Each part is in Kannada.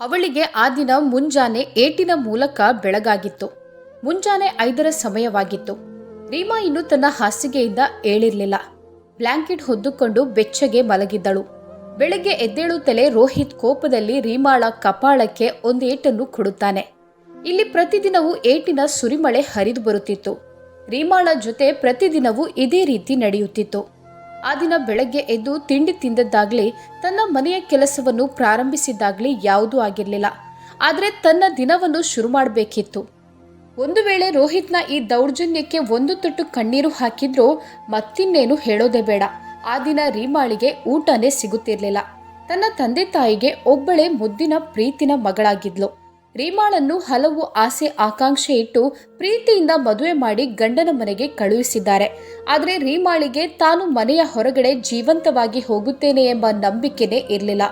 ಅವಳಿಗೆ ಆ ದಿನ ಮುಂಜಾನೆ ಏಟಿನ ಮೂಲಕ ಬೆಳಗಾಗಿತ್ತು. ಮುಂಜಾನೆ ಐದರ ಸಮಯವಾಗಿತ್ತು. ರೀಮಾ ಇನ್ನು ತನ್ನ ಹಾಸಿಗೆಯಿಂದ ಏಳಿರಲಿಲ್ಲ. ಬ್ಲ್ಯಾಂಕೆಟ್ ಹೊದ್ದುಕೊಂಡು ಬೆಚ್ಚಗೆ ಮಲಗಿದ್ದಳು. ಬೆಳಗ್ಗೆ ಎದ್ದೇಳುತ್ತಲೇ ರೋಹಿತ್ ಕೋಪದಲ್ಲಿ ರೀಮಾಳ ಕಪಾಳಕ್ಕೆ ಒಂದು ಏಟನ್ನು ಕೊಡುತ್ತಾನೆ. ಇಲ್ಲಿ ಪ್ರತಿದಿನವೂ ಏಟಿನ ಸುರಿಮಳೆ ಹರಿದು ಬರುತ್ತಿತ್ತು. ರೀಮಾಳ ಜೊತೆ ಪ್ರತಿದಿನವೂ ಇದೇ ರೀತಿ ನಡೆಯುತ್ತಿತ್ತು. ಆ ದಿನ ಬೆಳಗ್ಗೆ ಎದ್ದು ತಿಂಡಿ ತಿಂದದ್ದಾಗ್ಲಿ ತನ್ನ ಮನೆಯ ಕೆಲಸವನ್ನು ಪ್ರಾರಂಭಿಸಿದ್ದಾಗ್ಲಿ ಯಾವುದೂ ಆಗಿರಲಿಲ್ಲ. ಆದರೆ ತನ್ನ ದಿನವನ್ನು ಶುರು ಮಾಡಬೇಕಿತ್ತು. ಒಂದು ವೇಳೆ ರೋಹಿತ್ನ ಈ ದೌರ್ಜನ್ಯಕ್ಕೆ ಒಂದು ತುಟ್ಟು ಕಣ್ಣೀರು ಹಾಕಿದ್ರೂ ಮತ್ತಿನ್ನೇನು ಹೇಳೋದೇ ಬೇಡ. ಆ ದಿನ ರೀಮಾಳಿಗೆ ಊಟನೇ ಸಿಗುತ್ತಿರಲಿಲ್ಲ. ತನ್ನ ತಂದೆ ತಾಯಿಗೆ ಒಬ್ಬಳೇ ಮುದ್ದಿನ ಪ್ರೀತಿನ ಮಗಳಾಗಿದ್ಲು. ರೀಮಾಳನ್ನು ಹಲವು ಆಸೆ ಆಕಾಂಕ್ಷೆ ಇಟ್ಟು ಪ್ರೀತಿಯಿಂದ ಮದುವೆ ಮಾಡಿ ಗಂಡನ ಮನೆಗೆ ಕಳುಹಿಸಿದ್ದಾರೆ. ಆದರೆ ರೀಮಾಳಿಗೆ ತಾನು ಮನೆಯ ಹೊರಗಡೆ ಜೀವಂತವಾಗಿ ಹೋಗುತ್ತೇನೆ ಎಂಬ ನಂಬಿಕೆನೇ ಇರಲಿಲ್ಲ.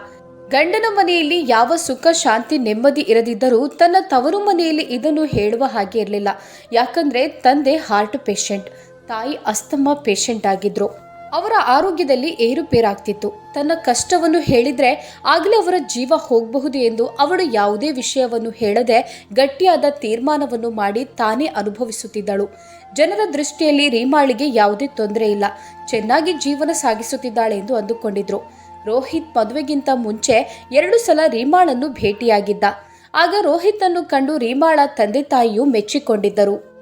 ಗಂಡನ ಮನೆಯಲ್ಲಿ ಯಾವ ಸುಖ, ಶಾಂತಿ, ನೆಮ್ಮದಿ ಇರದಿದ್ದರೂ ತನ್ನ ತವರು ಮನೆಯಲ್ಲಿ ಇದನ್ನು ಹೇಳುವ ಹಾಗೆ ಇರಲಿಲ್ಲ. ಯಾಕಂದ್ರೆ ತಂದೆ ಹಾರ್ಟ್ ಪೇಷಂಟ್, ತಾಯಿ ಅಸ್ತಮಾ ಪೇಷಂಟ್ ಆಗಿದ್ರು. ಅವರ ಆರೋಗ್ಯದಲ್ಲಿ ಏರುಪೇರಾಗ್ತಿತ್ತು. ತನ್ನ ಕಷ್ಟವನ್ನು ಹೇಳಿದ್ರೆ ಆಗಲೇ ಅವರ ಜೀವ ಹೋಗಬಹುದು ಎಂದು ಅವಳು ಯಾವುದೇ ವಿಷಯವನ್ನು ಹೇಳದೆ ಗಟ್ಟಿಯಾದ ತೀರ್ಮಾನವನ್ನು ಮಾಡಿ ತಾನೇ ಅನುಭವಿಸುತ್ತಿದ್ದಳು. ಜನರ ದೃಷ್ಟಿಯಲ್ಲಿ ರೀಮಾಳಿಗೆ ಯಾವುದೇ ತೊಂದರೆ ಇಲ್ಲ. ಚೆನ್ನಾಗಿ ಜೀವನ ಸಾಗಿಸುತ್ತಿದ್ದಾಳೆ ಎಂದು ಅಂದುಕೊಂಡಿದ್ರು. ರೋಹಿತ್ ಮದುವೆಗಿಂತ ಮುಂಚೆ ಎರಡು ಸಲ ರೀಮಾಳನ್ನು ಭೇಟಿಯಾಗಿದ್ದ. ಆಗ ರೋಹಿತ್ ಅನ್ನು ಕಂಡು ರೀಮಾಳ ತಂದೆ ತಾಯಿಯು ಮೆಚ್ಚಿಕೊಂಡಿದ್ದರು.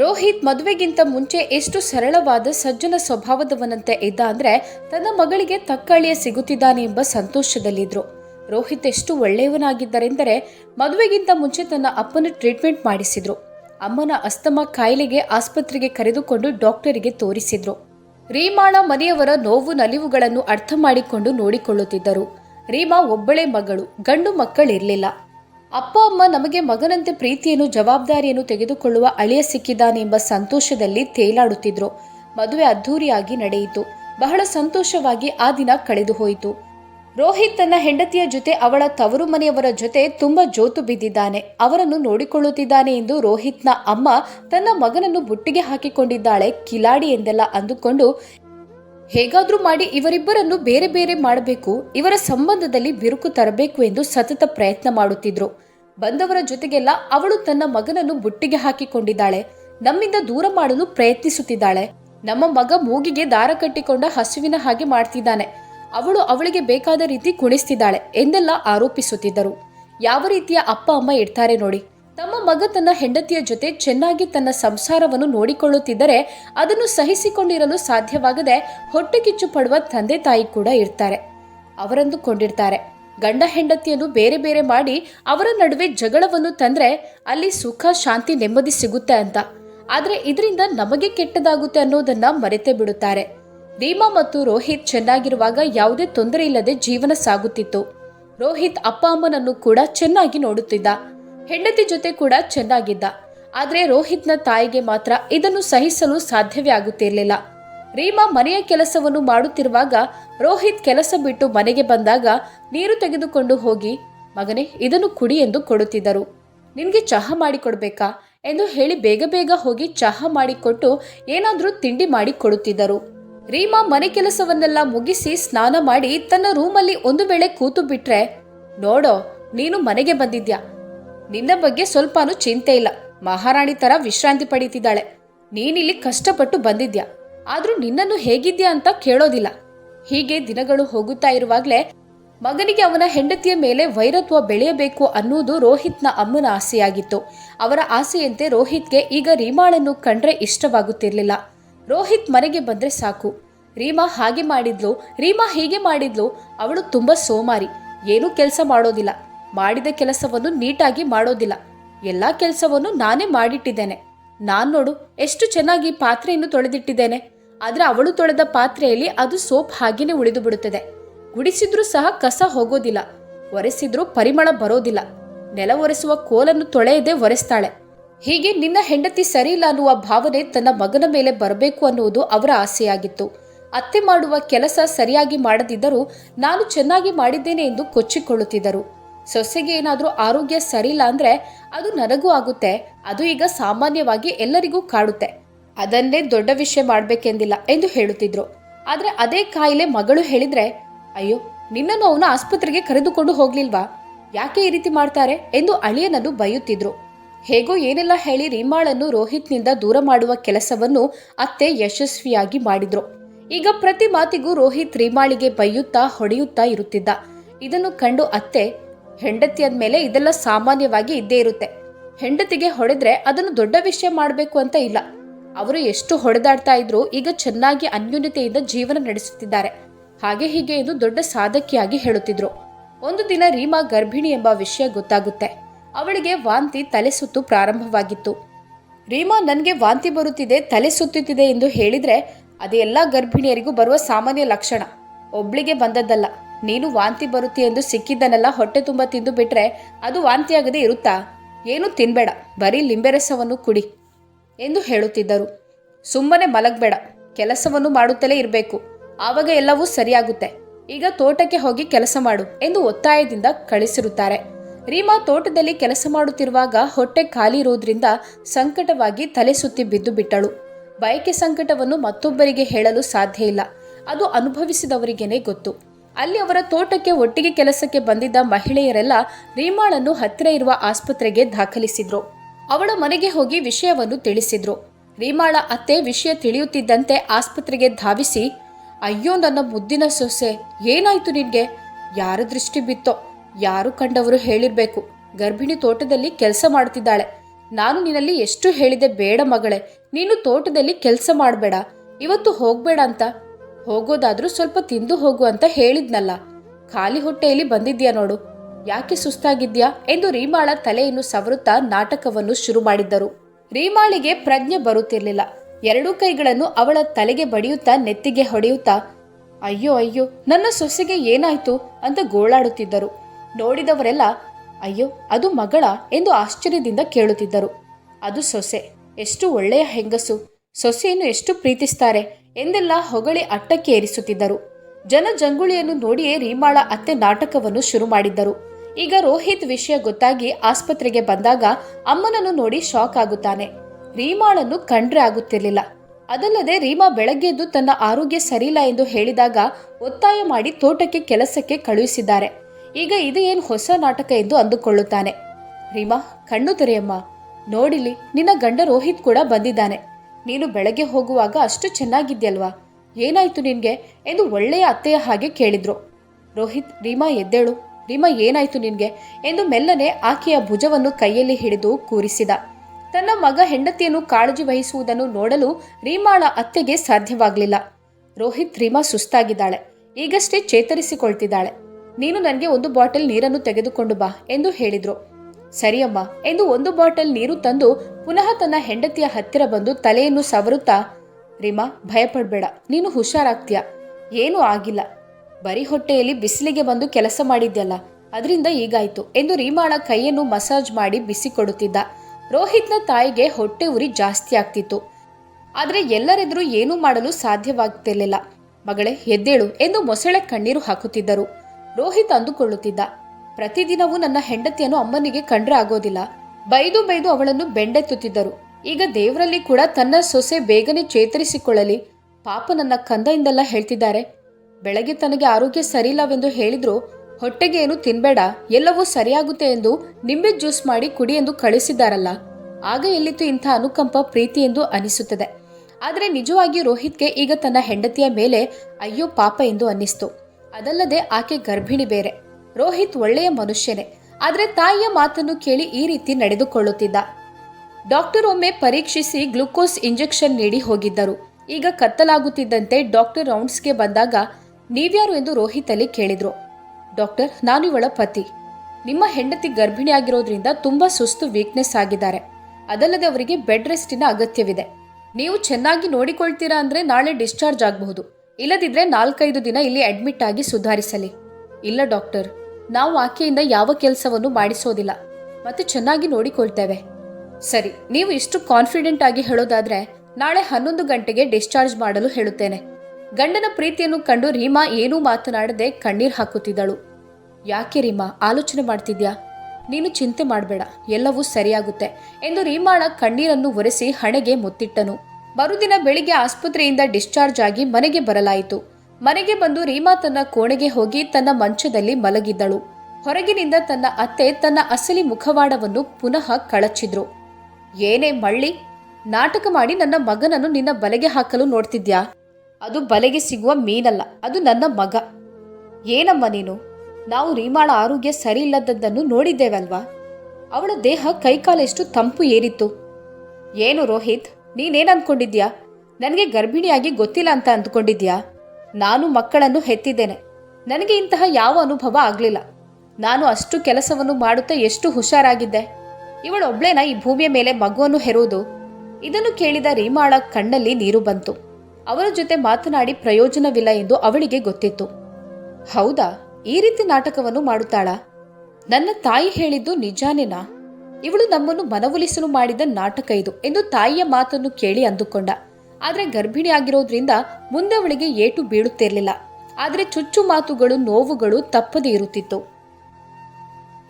ರೋಹಿತ್ ಮದುವೆಗಿಂತ ಮುಂಚೆ ಎಷ್ಟು ಸರಳವಾದ ಸಜ್ಜನ ಸ್ವಭಾವದವನಂತೆ ಇದ್ದ ಅಂದರೆ ತನ್ನ ಮಗಳಿಗೆ ತಕ್ಕಳಿಯ ಸಿಗುತ್ತಿದ್ದಾನೆ ಎಂಬ ಸಂತೋಷದಲ್ಲಿದ್ದರು ರೋಹಿತ್ ಎಷ್ಟು ಒಳ್ಳೆಯವನಾಗಿದ್ದರೆಂದರೆ ಮದುವೆಗಿಂತ ಮುಂಚೆ ತನ್ನ ಅಪ್ಪನ ಟ್ರೀಟ್ಮೆಂಟ್ ಮಾಡಿಸಿದ್ರು. ಅಮ್ಮನ ಅಸ್ತಮ ಕಾಯಿಲೆಗೆ ಆಸ್ಪತ್ರೆಗೆ ಕರೆದುಕೊಂಡು ಡಾಕ್ಟರಿಗೆ ತೋರಿಸಿದ್ರು. ರೀಮಾಳ ಮನೆಯವರ ನೋವು ನಲಿವುಗಳನ್ನು ಅರ್ಥ ಮಾಡಿಕೊಂಡು ನೋಡಿಕೊಳ್ಳುತ್ತಿದ್ದರು. ರೀಮಾ ಒಬ್ಬಳೇ ಮಗಳು, ಗಂಡು ಮಕ್ಕಳಿರಲಿಲ್ಲ. ಅಪ್ಪ, ಅಮ್ಮ ನಮಗೆ ಮಗನಂತೆ ಪ್ರೀತಿಯನ್ನು, ಜವಾಬ್ದಾರಿಯನ್ನು ತೆಗೆದುಕೊಳ್ಳುವ ಅಳಿಯ ಸಿಕ್ಕಿದ್ದಾನೆ ಎಂಬ ಸಂತೋಷದಲ್ಲಿ ತೇಲಾಡುತ್ತಿದ್ರು. ಮದುವೆ ಅದ್ಧೂರಿಯಾಗಿ ನಡೆಯಿತು. ಬಹಳ ಸಂತೋಷವಾಗಿ ಆ ದಿನ ಕಳೆದು ಹೋಯಿತು. ರೋಹಿತ್ ತನ್ನ ಹೆಂಡತಿಯ ಜೊತೆ ಅವಳ ತವರು ಮನೆಯವರ ಜೊತೆ ತುಂಬಾ ಜೋತು ಬಿದ್ದಿದ್ದಾನೆ. ಅವರನ್ನು ನೋಡಿಕೊಳ್ಳುತ್ತಿದ್ದಾನೆ ಎಂದು ರೋಹಿತ್ನ ಅಮ್ಮ ತನ್ನ ಮಗನನ್ನು ಬುಟ್ಟಿಗೆ ಹಾಕಿಕೊಂಡಿದ್ದಾಳೆ. ಕಿಲಾಡಿ ಎಂದೆಲ್ಲ ಅಂದುಕೊಂಡು ಹೇಗಾದ್ರೂ ಮಾಡಿ ಇವರಿಬ್ಬರನ್ನು ಬೇರೆ ಬೇರೆ ಮಾಡಬೇಕು, ಇವರ ಸಂಬಂಧದಲ್ಲಿ ಬಿರುಕು ತರಬೇಕು ಎಂದು ಸತತ ಪ್ರಯತ್ನ ಮಾಡುತ್ತಿದ್ರು. ಬಂದವರ ಜೊತೆಗೆಲ್ಲ ಅವಳು ತನ್ನ ಮಗನನ್ನು ಬುಟ್ಟಿಗೆ ಹಾಕಿಕೊಂಡಿದ್ದಾಳೆ. ನಮ್ಮಿಂದ ದೂರ ಮಾಡಲು ಪ್ರಯತ್ನಿಸುತ್ತಿದ್ದಾಳೆ. ನಮ್ಮ ಮಗ ಮೂಗಿಗೆ ದಾರ ಕಟ್ಟಿಕೊಂಡ ಹಸುವಿನ ಹಾಗೆ ಮಾಡ್ತಿದ್ದಾನೆ. ಅವಳು ಅವಳಿಗೆ ಬೇಕಾದ ರೀತಿ ಕುಣಿಸ್ತಿದ್ದಾಳೆ ಎಂದೆಲ್ಲ ಆರೋಪಿಸುತ್ತಿದ್ದರು. ಯಾವ ರೀತಿಯ ಅಪ್ಪ ಅಮ್ಮ ಇಡ್ತಾರೆ ನೋಡಿ. ತಮ್ಮ ಮಗ ತನ್ನ ಹೆಂಡತಿಯ ಜೊತೆ ಚೆನ್ನಾಗಿ ತನ್ನ ಸಂಸಾರವನ್ನು ನೋಡಿಕೊಳ್ಳುತ್ತಿದ್ದರೆ ಅದನ್ನು ಸಹಿಸಿಕೊಂಡಿರಲು ಸಾಧ್ಯವಾಗದೆ ಹೊಟ್ಟೆ ಕಿಚ್ಚು ಪಡುವ ತಂದೆ ತಾಯಿ ಕೂಡ ಇರ್ತಾರೆ. ಅವರಂದುಕೊಂಡಿರ್ತಾರೆ. ಗಂಡ ಹೆಂಡತಿಯನ್ನು ಬೇರೆ ಬೇರೆ ಮಾಡಿ ಅವರ ನಡುವೆ ಜಗಳವನ್ನು ತಂದ್ರೆ ಅಲ್ಲಿ ಸುಖ, ಶಾಂತಿ, ನೆಮ್ಮದಿ ಸಿಗುತ್ತೆ ಅಂತ. ಆದರೆ ಇದರಿಂದ ನಮಗೆ ಕೆಟ್ಟದಾಗುತ್ತೆ ಅನ್ನೋದನ್ನ ಮರೆತೇ ಬಿಡುತ್ತಾರೆ. ರೀಮಾ ಮತ್ತು ರೋಹಿತ್ ಚೆನ್ನಾಗಿರುವಾಗ ಯಾವುದೇ ತೊಂದರೆ ಇಲ್ಲದೆ ಜೀವನ ಸಾಗುತ್ತಿತ್ತು. ರೋಹಿತ್ ಅಪ್ಪ ಅಮ್ಮನನ್ನು ಕೂಡ ಚೆನ್ನಾಗಿ ನೋಡುತ್ತಿದ್ದ. ಹೆಂಡತಿ ಜೊತೆ ಕೂಡ ಚೆನ್ನಾಗಿದ್ದ. ಆದರೆ ರೋಹಿತ್ನ ತಾಯಿಗೆ ಮಾತ್ರ ಇದನ್ನು ಸಹಿಸಲು ಸಾಧ್ಯವೇ ಆಗುತ್ತಿರಲಿಲ್ಲ. ರೀಮಾ ಮನೆಯ ಕೆಲಸವನ್ನು ಮಾಡುತ್ತಿರುವಾಗ ರೋಹಿತ್ ಕೆಲಸ ಬಿಟ್ಟು ಮನೆಗೆ ಬಂದಾಗ ನೀರು ತೆಗೆದುಕೊಂಡು ಹೋಗಿ, ಮಗನೇ, ಇದನ್ನು ಕುಡಿ ಎಂದು ಕೊಡುತ್ತಿದ್ದರು. ನಿನಗೆ ಚಹಾ ಮಾಡಿಕೊಡ್ಬೇಕಾ? ಎಂದು ಹೇಳಿ ಬೇಗ ಬೇಗ ಹೋಗಿ ಚಹಾ ಮಾಡಿಕೊಟ್ಟು ಏನಾದರೂ ತಿಂಡಿ ಮಾಡಿ ಕೊಡುತ್ತಿದ್ದರು. ರೀಮಾ ಮನೆ ಕೆಲಸವನ್ನೆಲ್ಲ ಮುಗಿಸಿ ಸ್ನಾನ ಮಾಡಿ ತನ್ನ ರೂಮಲ್ಲಿ ಒಂದು ವೇಳೆ ಕೂತು ಬಿಟ್ರೆ, ನೋಡೋ, ನೀನು ಮನೆಗೆ ಬಂದಿದ್ಯಾ? ನಿನ್ನ ಬಗ್ಗೆ ಸ್ವಲ್ಪನೂ ಚಿಂತೆ ಇಲ್ಲ. ಮಹಾರಾಣಿ ತರ ವಿಶ್ರಾಂತಿ ಪಡೀತಿದ್ದಾಳೆ. ನೀನಿಲ್ಲಿ ಕಷ್ಟಪಟ್ಟು ಬಂದಿದ್ಯಾ? ಆದ್ರೂ ನಿನ್ನನ್ನು ಹೇಗಿದ್ಯಾ ಅಂತ ಕೇಳೋದಿಲ್ಲ. ಹೀಗೆ ದಿನಗಳು ಹೋಗುತ್ತಾ ಇರುವಾಗಲೇ ಮಗನಿಗೆ ಅವನ ಹೆಂಡತಿಯ ಮೇಲೆ ವೈರತ್ವ ಬೆಳೆಯಬೇಕು ಅನ್ನುವುದು ರೋಹಿತ್ನ ಅಮ್ಮನ ಆಸೆಯಾಗಿತ್ತು. ಅವರ ಆಸೆಯಂತೆ ರೋಹಿತ್ಗೆ ಈಗ ರೀಮಾಳನ್ನು ಕಂಡ್ರೆ ಇಷ್ಟವಾಗುತ್ತಿರಲಿಲ್ಲ. ರೋಹಿತ್ ಮನೆಗೆ ಬಂದ್ರೆ ಸಾಕು. ರೀಮಾ ಹಾಗೆ ಮಾಡಿದ್ಲು, ರೀಮಾ ಹೀಗೆ ಮಾಡಿದ್ಲು, ಅವಳು ತುಂಬಾ ಸೋಮಾರಿ. ಏನೂ ಕೆಲಸ ಮಾಡೋದಿಲ್ಲ. ಮಾಡಿದ ಕೆಲಸವನ್ನು ನೀಟಾಗಿ ಮಾಡೋದಿಲ್ಲ. ಎಲ್ಲ ಕೆಲಸವನ್ನು ನಾನೇ ಮಾಡಿಟ್ಟಿದ್ದೇನೆ. ನಾನು ನೋಡು, ಎಷ್ಟು ಚೆನ್ನಾಗಿ ಪಾತ್ರೆಯನ್ನು ತೊಳೆದಿಟ್ಟಿದ್ದೇನೆ. ಆದರೆ ಅವಳು ತೊಳೆದ ಪಾತ್ರೆಯಲ್ಲಿ ಅದು ಸೋಪ್ ಹಾಗೇನೆ ಉಳಿದು ಬಿಡುತ್ತದೆ. ಗುಡಿಸಿದ್ರೂ ಸಹ ಕಸ ಹೋಗೋದಿಲ್ಲ. ಒರೆಸಿದ್ರೂ ಪರಿಮಳ ಬರೋದಿಲ್ಲ. ನೆಲ ಒರೆಸುವ ಕೋಲನ್ನು ತೊಳೆಯದೆ ಒರೆಸ್ತಾಳೆ. ಹೀಗೆ ನಿನ್ನ ಹೆಂಡತಿ ಸರಿಯಿಲ್ಲ ಅನ್ನುವ ಭಾವನೆ ತನ್ನ ಮಗನ ಮೇಲೆ ಬರಬೇಕು ಅನ್ನುವುದು ಅವರ ಆಸೆಯಾಗಿತ್ತು. ಅತ್ತೆ ಮಾಡುವ ಕೆಲಸ ಸರಿಯಾಗಿ ಮಾಡದಿದ್ದರೂ ನಾನು ಚೆನ್ನಾಗಿ ಮಾಡಿದ್ದೇನೆ ಎಂದು ಕೊಚ್ಚಿಕೊಳ್ಳುತ್ತಿದ್ದರು. ಸೊಸೆಗೆ ಏನಾದರೂ ಆರೋಗ್ಯ ಸರಿಯಿಲ್ಲ ಅಂದರೆ ಅದು ನನಗೂ ಆಗುತ್ತೆ. ಅದು ಈಗ ಸಾಮಾನ್ಯವಾಗಿ ಎಲ್ಲರಿಗೂ ಕಾಡುತ್ತೆ. ಅದನ್ನೇ ದೊಡ್ಡ ವಿಷಯ ಮಾಡಬೇಕೆಂದಿಲ್ಲ ಎಂದು ಹೇಳುತ್ತಿದ್ರು. ಆದರೆ ಅದೇ ಕಾಯಿಲೆ ಮಗಳು ಹೇಳಿದ್ರೆ, ಅಯ್ಯೋ, ನಿನ್ನನ್ನು ಅವನು ಆಸ್ಪತ್ರೆಗೆ ಕರೆದುಕೊಂಡು ಹೋಗ್ಲಿಲ್ವಾ? ಯಾಕೆ ಈ ರೀತಿ ಮಾಡ್ತಾರೆ? ಎಂದು ಅಳಿಯನನ್ನು ಬೈಯುತ್ತಿದ್ರು. ಹೇಗೋ ಏನೆಲ್ಲ ಹೇಳಿ ರೀಮಾಳನ್ನು ರೋಹಿತ್ನಿಂದ ದೂರ ಮಾಡುವ ಕೆಲಸವನ್ನು ಅತ್ತೆ ಯಶಸ್ವಿಯಾಗಿ ಮಾಡಿದ್ರು. ಈಗ ಪ್ರತಿ ಮಾತಿಗೂ ರೋಹಿತ್ ರೀಮಾಳಿಗೆ ಬೈಯುತ್ತಾ ಹೊಡೆಯುತ್ತಾ ಇರುತ್ತಿದ್ದ. ಇದನ್ನು ಕಂಡು ಅತ್ತೆ ಹೆಂಡತಿ ಅಂದಮೇಲೆ ಇದೆಲ್ಲ ಸಾಮಾನ್ಯವಾಗಿ ಇದ್ದೇ ಇರುತ್ತೆ. ಹೆಂಡತಿಗೆ ಹೊಡೆದ್ರೆ ಅದನ್ನು ದೊಡ್ಡ ವಿಷಯ ಮಾಡಬೇಕು ಅಂತ ಇಲ್ಲ. ಅವರು ಎಷ್ಟು ಹೊಡೆದಾಡ್ತಾ ಇದ್ರು ಈಗ ಚೆನ್ನಾಗಿ ಅನ್ಯೂನ್ಯತೆಯಿಂದ ಜೀವನ ನಡೆಸುತ್ತಿದ್ದಾರೆ. ಹಾಗೆ ಹೀಗೆ ಎಂದು ದೊಡ್ಡ ಸಾಧಕಿಯಾಗಿ ಹೇಳುತ್ತಿದ್ರು. ಒಂದು ದಿನ ರೀಮಾ ಗರ್ಭಿಣಿ ಎಂಬ ವಿಷಯ ಗೊತ್ತಾಗುತ್ತೆ. ಅವಳಿಗೆ ವಾಂತಿ ತಲೆ ಸುತ್ತು ಪ್ರಾರಂಭವಾಗಿತ್ತು. ರೀಮಾ, ನನಗೆ ವಾಂತಿ ಬರುತ್ತಿದೆ, ತಲೆ ಸುತ್ತುತ್ತಿದೆ ಎಂದು ಹೇಳಿದ್ರೆ, ಅದು ಎಲ್ಲ ಗರ್ಭಿಣಿಯರಿಗೂ ಬರುವ ಸಾಮಾನ್ಯ ಲಕ್ಷಣ. ಒಬ್ಳಿಗೆ ಬಂದದ್ದಲ್ಲ. ನೀನು ವಾಂತಿ ಬರುತ್ತೆ ಎಂದು ಸಿಕ್ಕಿದ್ದನ್ನೆಲ್ಲ ಹೊಟ್ಟೆ ತುಂಬ ತಿಂದು ಬಿಟ್ರೆ ಅದು ವಾಂತಿಯಾಗದೆ ಇರುತ್ತಾ? ಏನು ತಿನ್ಬೇಡ, ಬರೀ ಲಿಂಬೆ ರಸವನ್ನು ಕುಡಿ ಎಂದು ಹೇಳುತ್ತಿದ್ದರು. ಸುಮ್ಮನೆ ಮಲಗಬೇಡ, ಕೆಲಸವನ್ನು ಮಾಡುತ್ತಲೇ ಇರಬೇಕು. ಆವಾಗ ಎಲ್ಲವೂ ಸರಿಯಾಗುತ್ತೆ. ಈಗ ತೋಟಕ್ಕೆ ಹೋಗಿ ಕೆಲಸ ಮಾಡು ಎಂದು ಒತ್ತಾಯದಿಂದ ಕಳಿಸಿರುತ್ತಾರೆ. ರೀಮಾ ತೋಟದಲ್ಲಿ ಕೆಲಸ ಮಾಡುತ್ತಿರುವಾಗ ಹೊಟ್ಟೆ ಖಾಲಿ ಇರುವುದರಿಂದ ಸಂಕಟವಾಗಿ ತಲೆ ಸುತ್ತಿ ಬಿದ್ದು ಬಿಟ್ಟಳು. ಬಯಕೆ ಸಂಕಟವನ್ನು ಮತ್ತೊಬ್ಬರಿಗೆ ಹೇಳಲು ಸಾಧ್ಯ ಇಲ್ಲ. ಅದು ಅನುಭವಿಸಿದವರಿಗೇನೆ ಗೊತ್ತು. ಅಲ್ಲಿ ಅವರ ತೋಟಕ್ಕೆ ಒಟ್ಟಿಗೆ ಕೆಲಸಕ್ಕೆ ಬಂದಿದ್ದ ಮಹಿಳೆಯರೆಲ್ಲ ರೀಮಾಳನ್ನು ಹತ್ತಿರ ಇರುವ ಆಸ್ಪತ್ರೆಗೆ ದಾಖಲಿಸಿದ್ರು. ಅವಳ ಮನೆಗೆ ಹೋಗಿ ವಿಷಯವನ್ನು ತಿಳಿಸಿದ್ರು. ರೀಮಾಳ ಅತ್ತೆ ವಿಷಯ ತಿಳಿಯುತ್ತಿದ್ದಂತೆ ಆಸ್ಪತ್ರೆಗೆ ಧಾವಿಸಿ, ಅಯ್ಯೋ, ನನ್ನ ಮುದ್ದಿನ ಸೊಸೆ, ಏನಾಯ್ತು ನಿನ್ಗೆ? ಯಾರ ದೃಷ್ಟಿ ಬಿತ್ತೋ? ಯಾರು ಕಂಡವರು ಹೇಳಿರ್ಬೇಕು? ಗರ್ಭಿಣಿ ತೋಟದಲ್ಲಿ ಕೆಲಸ ಮಾಡ್ತಿದ್ದಾಳೆ. ನಾನು ನಿನ್ನಲ್ಲಿ ಎಷ್ಟು ಹೇಳಿದೆ ಬೇಡ ಮಗಳೇ. ನೀನು ತೋಟದಲ್ಲಿ ಕೆಲಸ ಮಾಡಬೇಡ. ಇವತ್ತು ಹೋಗಬೇಡ ಅಂತ. ಹೋಗೋದಾದ್ರೂ ಸ್ವಲ್ಪ ತಿಂದು ಹೋಗು ಅಂತ ಹೇಳಿದ್ನಲ್ಲ. ಖಾಲಿ ಹೊಟ್ಟೆಯಲ್ಲಿ ಬಂದಿದ್ಯಾ ನೋಡು. ಯಾಕೆ ಸುಸ್ತಾಗಿದ್ಯಾ ಎಂದು ರೀಮಾಳ ತಲೆಯನ್ನು ಸವರುತ್ತಾ ನಾಟಕವನ್ನು ಶುರು ಮಾಡಿದ್ದರು. ರೀಮಾಳಿಗೆ ಪ್ರಜ್ಞೆ ಬರುತ್ತಿರಲಿಲ್ಲ. ಎರಡೂ ಕೈಗಳನ್ನು ಅವಳ ತಲೆಗೆ ಬಡಿಯುತ್ತಾ ನೆತ್ತಿಗೆ ಹೊಡೆಯುತ್ತಾ, ಅಯ್ಯೋ ಅಯ್ಯೋ, ನನ್ನ ಸೊಸೆಗೆ ಏನಾಯ್ತು? ಅಂತ ಗೋಳಾಡುತ್ತಿದ್ದರು. ನೋಡಿದವರೆಲ್ಲ, ಅಯ್ಯೋ, ಅದು ಮಗಳ? ಎಂದು ಆಶ್ಚರ್ಯದಿಂದ ಕೇಳುತ್ತಿದ್ದರು. ಅದು ಸೊಸೆ. ಎಷ್ಟು ಒಳ್ಳೆಯ ಹೆಂಗಸು. ಸೊಸೆಯನ್ನು ಎಷ್ಟು ಪ್ರೀತಿಸ್ತಾರೆ. ಎಂದೆಲ್ಲ ಹೊಗಳಿ ಅಟ್ಟಕ್ಕೆ ಏರಿಸುತ್ತಿದ್ದರು ಜನ ಜಂಗುಳಿಯನ್ನು ನೋಡಿಯೇ ರೀಮಾಳ ಅತ್ತೆ ನಾಟಕವನ್ನು ಶುರು ಮಾಡಿದ್ದರು. ಈಗ ರೋಹಿತ್ ವಿಷಯ ಗೊತ್ತಾಗಿ ಆಸ್ಪತ್ರೆಗೆ ಬಂದಾಗ ಅಮ್ಮನನ್ನು ನೋಡಿ ಶಾಕ್ ಆಗುತ್ತಾನೆ. ರೀಮಾಳನ್ನು ಕಂಡ್ರೆ ಆಗುತ್ತಿರಲಿಲ್ಲ. ಅದಲ್ಲದೆ ರೀಮಾ ಬೆಳಗ್ಗೆದ್ದು ತನ್ನ ಆರೋಗ್ಯ ಸರಿಯಿಲ್ಲ ಎಂದು ಹೇಳಿದಾಗ ಒತ್ತಾಯ ಮಾಡಿ ತೋಟಕ್ಕೆ ಕೆಲಸಕ್ಕೆ ಕಳುಹಿಸಿದ್ದಾರೆ. ಈಗ ಇದು ಏನು ಹೊಸ ನಾಟಕ ಎಂದು ಅಂದುಕೊಳ್ಳುತ್ತಾನೆ. ರೀಮಾ, ಕಣ್ಣು ತೆರೆಯಮ್ಮ. ನೋಡಿಲಿ ನಿನ್ನ ಗಂಡ ರೋಹಿತ್ ಕೂಡ ಬಂದಿದ್ದಾನೆ. ನೀನು ಬೆಳಗ್ಗೆ ಹೋಗುವಾಗ ಅಷ್ಟು ಚೆನ್ನಾಗಿದ್ಯಲ್ವಾ ಏನಾಯ್ತು ನಿನಗೆ? ಎಂದು ಒಳ್ಳೆಯ ಅತ್ತೆಯ ಹಾಗೆ ಕೇಳಿದ್ರು. ರೋಹಿತ್, ರೀಮಾ, ಎದ್ದೇಳು. ರೀಮಾ, ಏನಾಯ್ತು ನಿನಗೆ? ಎಂದು ಮೆಲ್ಲನೆ ಆಕೆಯ ಭುಜವನ್ನು ಕೈಯಲ್ಲಿ ಹಿಡಿದು ಕೂರಿಸಿದ. ತನ್ನ ಮಗ ಹೆಂಡತಿಯನ್ನು ಕಾಳಜಿ ವಹಿಸುವುದನ್ನು ನೋಡಲು ರೀಮಾಳ ಅತ್ತೆಗೆ ಸಾಧ್ಯವಾಗಲಿಲ್ಲ. ರೋಹಿತ್, ರೀಮಾ ಸುಸ್ತಾಗಿದ್ದಾಳೆ. ಈಗಷ್ಟೇ ಚೇತರಿಸಿಕೊಳ್ತಿದ್ದಾಳೆ. ನೀನು ನನಗೆ ಒಂದು ಬಾಟಲ್ ನೀರನ್ನು ತೆಗೆದುಕೊಂಡು ಬಾ ಎಂದು ಹೇಳಿದ್ರು. ಸರಿಯಮ್ಮ, ಎಂದು ಒಂದು ಬಾಟಲ್ ನೀರು ತಂದು ಪುನಃ ತನ್ನ ಹೆಂಡತಿಯ ಹತ್ತಿರ ಬಂದು ತಲೆಯನ್ನು ಸವರುತ್ತಾ, ರಿಮಾ, ಭಯಪಡಬೇಡ, ನೀನು ಹುಷಾರಾಗ್ತೀಯ? ಏನೂ ಆಗಿಲ್ಲ. ಬರೀ ಹೊಟ್ಟೆಯಲ್ಲಿ ಬಿಸಿಲಿಗೆ ಬಂದು ಕೆಲಸ ಮಾಡಿದ್ಯಲ್ಲ, ಅದರಿಂದ ಈಗಾಯ್ತು, ಎಂದು ರೀಮಾಳ ಕೈಯನ್ನು ಮಸಾಜ್ ಮಾಡಿ ಬಿಸಿ ಕೊಡುತ್ತಿದ್ದ ರೋಹಿತ್ನ ತಾಯಿಗೆ ಹೊಟ್ಟೆ ಉರಿ ಜಾಸ್ತಿ ಆಗ್ತಿತ್ತು. ಆದರೆ ಎಲ್ಲರೆದುರು ಏನೂ ಮಾಡಲು ಸಾಧ್ಯವಾಗ್ತಿರ್ಲಿಲ್ಲ. ಮಗಳೇ, ಎದ್ದೇಳು, ಎಂದು ಮೊಸಳೆ ಕಣ್ಣೀರು ಹಾಕುತ್ತಿದ್ದರು. ರೋಹಿತ್ ಅಂದುಕೊಳ್ಳುತ್ತಿದ್ದ. ಪ್ರತಿದಿನವೂ ನನ್ನ ಹೆಂಡತಿಯನ್ನು ಅಮ್ಮನಿಗೆ ಕಂಡ್ರೆ ಆಗೋದಿಲ್ಲ. ಬೈದು ಬೈದು ಅವಳನ್ನು ಬೆಂಡೆತ್ತುತ್ತಿದ್ದರು. ಈಗ ದೇವರಲ್ಲಿ ಕೂಡ ತನ್ನ ಸೊಸೆ ಬೇಗನೆ ಚೇತರಿಸಿಕೊಳ್ಳಲಿ. ಪಾಪ ನನ್ನ ಕಂದಯಿಂದೆಲ್ಲ ಹೇಳ್ತಿದ್ದಾರೆ. ಬೆಳಗ್ಗೆ ತನಗೆ ಆರೋಗ್ಯ ಸರಿಯಿಲ್ಲವೆಂದು ಹೇಳಿದ್ರು ಹೊಟ್ಟೆಗೆ ಏನು ತಿನ್ಬೇಡ. ಎಲ್ಲವೂ ಸರಿಯಾಗುತ್ತೆ ಎಂದು ನಿಂಬೆ ಜ್ಯೂಸ್ ಮಾಡಿ ಕುಡಿ ಎಂದು ಕಳಿಸಿದ್ದಾರಲ್ಲ. ಆಗ ಎಲ್ಲಿತ್ತು ಇಂಥ ಅನುಕಂಪ, ಪ್ರೀತಿ ಎಂದು ಅನಿಸುತ್ತದೆ. ಆದರೆ ನಿಜವಾಗಿ ರೋಹಿತ್ಗೆ ಈಗ ತನ್ನ ಹೆಂಡತಿಯ ಮೇಲೆ ಅಯ್ಯೋ ಪಾಪ ಎಂದು ಅನ್ನಿಸ್ತು. ಅದಲ್ಲದೆ ಆಕೆ ಗರ್ಭಿಣಿ ಬೇರೆ. ರೋಹಿತ್ ಒಳ್ಳೆಯ ಮನುಷ್ಯನೇ, ಆದರೆ ತಾಯಿಯ ಮಾತನ್ನು ಕೇಳಿ ಈ ರೀತಿ ನಡೆದುಕೊಳ್ಳುತ್ತಿದ್ದ. ಡಾಕ್ಟರ್ ಒಮ್ಮೆ ಪರೀಕ್ಷಿಸಿ ಗ್ಲುಕೋಸ್ ಇಂಜೆಕ್ಷನ್ ನೀಡಿ ಹೋಗಿದ್ದರು. ಈಗ ಕತ್ತಲಾಗುತ್ತಿದ್ದಂತೆ ಡಾಕ್ಟರ್ ರೌಂಡ್ಸ್ಗೆ ಬಂದಾಗ ನೀವ್ಯಾರು ಎಂದು ರೋಹಿತ್ ಅಲ್ಲಿ ಕೇಳಿದ್ರು. ಡಾಕ್ಟರ್, ನಾನು ಇವಳ ಪತಿ. ನಿಮ್ಮ ಹೆಂಡತಿ ಗರ್ಭಿಣಿಯಾಗಿರೋದ್ರಿಂದ ತುಂಬಾ ಸುಸ್ತು, ವೀಕ್ನೆಸ್ ಆಗಿದ್ದಾರೆ. ಅದಲ್ಲದೆ ಅವರಿಗೆ ಬೆಡ್ ರೆಸ್ಟಿನ ಅಗತ್ಯವಿದೆ. ನೀವು ಚೆನ್ನಾಗಿ ನೋಡಿಕೊಳ್ತೀರಾ ಅಂದ್ರೆ ನಾಳೆ ಡಿಸ್ಚಾರ್ಜ್ ಆಗಬಹುದು. ಇಲ್ಲದಿದ್ರೆ ನಾಲ್ಕೈದು ದಿನ ಇಲ್ಲಿ ಅಡ್ಮಿಟ್ ಆಗಿ ಸುಧಾರಿಸಲಿ. ಇಲ್ಲ ಡಾಕ್ಟರ್. ನಾವು ಆಕೆಯಿಂದ ಯಾವ ಕೆಲಸವನ್ನು ಮಾಡಿಸೋದಿಲ್ಲ. ಮತ್ತೆ ಚೆನ್ನಾಗಿ ನೋಡಿಕೊಳ್ತೇವೆ. ಸರಿ, ನೀವು ಇಷ್ಟು ಕಾನ್ಫಿಡೆಂಟ್ ಆಗಿ ಹೇಳೋದಾದ್ರೆ ನಾಳೆ ಹನ್ನೊಂದು ಗಂಟೆಗೆ ಡಿಸ್ಚಾರ್ಜ್ ಮಾಡಲು ಹೇಳುತ್ತೇನೆ. ಗಂಡನ ಪ್ರೀತಿಯನ್ನು ಕಂಡು ರೀಮಾ ಏನೂ ಮಾತನಾಡದೆ ಕಣ್ಣೀರ್ ಹಾಕುತ್ತಿದ್ದಳು. ಯಾಕೆ ರೀಮಾ, ಆಲೋಚನೆ ಮಾಡ್ತಿದ್ಯಾ? ನೀನು ಚಿಂತೆ ಮಾಡಬೇಡ, ಎಲ್ಲವೂ ಸರಿಯಾಗುತ್ತೆ ಎಂದು ರೀಮಾಳ ಕಣ್ಣೀರನ್ನು ಒರೆಸಿ ಹಣೆಗೆ ಮುತ್ತಿಟ್ಟನು. ಮರುದಿನ ಬೆಳಿಗ್ಗೆ ಆಸ್ಪತ್ರೆಯಿಂದ ಡಿಸ್ಚಾರ್ಜ್ ಆಗಿ ಮನೆಗೆ ಬರಲಾಯಿತು. ಮನೆಗೆ ಬಂದು ರೀಮಾ ತನ್ನ ಕೋಣೆಗೆ ಹೋಗಿ ತನ್ನ ಮಂಚದಲ್ಲಿ ಮಲಗಿದ್ದಳು. ಹೊರಗಿನಿಂದ ತನ್ನ ಅತ್ತೆ ತನ್ನ ಅಸಲಿ ಮುಖವಾಡವನ್ನು ಪುನಃ ಕಳಚಿದ್ರು. ಏನೇ ಮಳ್ಳಿ, ನಾಟಕ ಮಾಡಿ ನನ್ನ ಮಗನನ್ನು ನಿನ್ನ ಬಲೆಗೆ ಹಾಕಲು ನೋಡ್ತಿದ್ಯಾ? ಅದು ಬಲೆಗೆ ಸಿಗುವ ಮೀನಲ್ಲ, ಅದು ನನ್ನ ಮಗ. ಏನಮ್ಮ ನೀನು? ನಾವು ರೀಮಾಳ ಆರೋಗ್ಯ ಸರಿ ಇಲ್ಲದದ್ದನ್ನು ನೋಡಿದ್ದೇವಲ್ವಾ? ಅವಳ ದೇಹ ಕೈಕಾಲೆಷ್ಟು ತಂಪು ಏರಿತ್ತು. ಏನು ರೋಹಿತ್ ನೀನೇನು ಅಂದ್ಕೊಂಡಿದ್ಯಾ ನನಗೆ ಗರ್ಭಿಣಿಯಾಗಿ ಗೊತ್ತಿಲ್ಲ ಅಂತ ಅಂದ್ಕೊಂಡಿದ್ಯಾ? ನಾನು ಮಕ್ಕಳನ್ನು ಹೆತ್ತಿದ್ದೇನೆ. ನನಗೆ ಇಂತಹ ಯಾವ ಅನುಭವ ಆಗಲಿಲ್ಲ. ನಾನು ಅಷ್ಟು ಕೆಲಸವನ್ನು ಮಾಡುತ್ತಾ ಎಷ್ಟು ಹುಷಾರಾಗಿದ್ದೆ. ಇವಳೊಬ್ಳೇನ ಈ ಭೂಮಿಯ ಮೇಲೆ ಮಗುವನ್ನು ಹೆರುವುದು? ಇದನ್ನು ಕೇಳಿದ ರೀಮಾಳ ಕಣ್ಣಲ್ಲಿ ನೀರು ಬಂತು. ಅವರ ಜೊತೆ ಮಾತನಾಡಿ ಪ್ರಯೋಜನವಿಲ್ಲ ಎಂದು ಅವಳಿಗೆ ಗೊತ್ತಿತ್ತು. ಹೌದಾ, ಈ ರೀತಿ ನಾಟಕವನ್ನು ಮಾಡುತ್ತಾಳ? ನನ್ನ ತಾಯಿ ಹೇಳಿದ್ದು ನಿಜಾನೇನ? ಇವಳು ನಮ್ಮನ್ನು ಮನವೊಲಿಸಲು ಮಾಡಿದ ನಾಟಕ ಇದು ಎಂದು ತಾಯಿಯ ಮಾತನ್ನು ಕೇಳಿ ಅಂದುಕೊಂಡ. ಆದರೆ ಗರ್ಭಿಣಿ ಆಗಿರೋದ್ರಿಂದ ಮುಂದೆ ಅವಳಿಗೆ ಏಟು ಬೀಳುತ್ತಿರಲಿಲ್ಲ. ಆದರೆ ಚುಚ್ಚು ಮಾತುಗಳು, ನೋವುಗಳು ತಪ್ಪದೇ ಇರುತ್ತಿತ್ತು.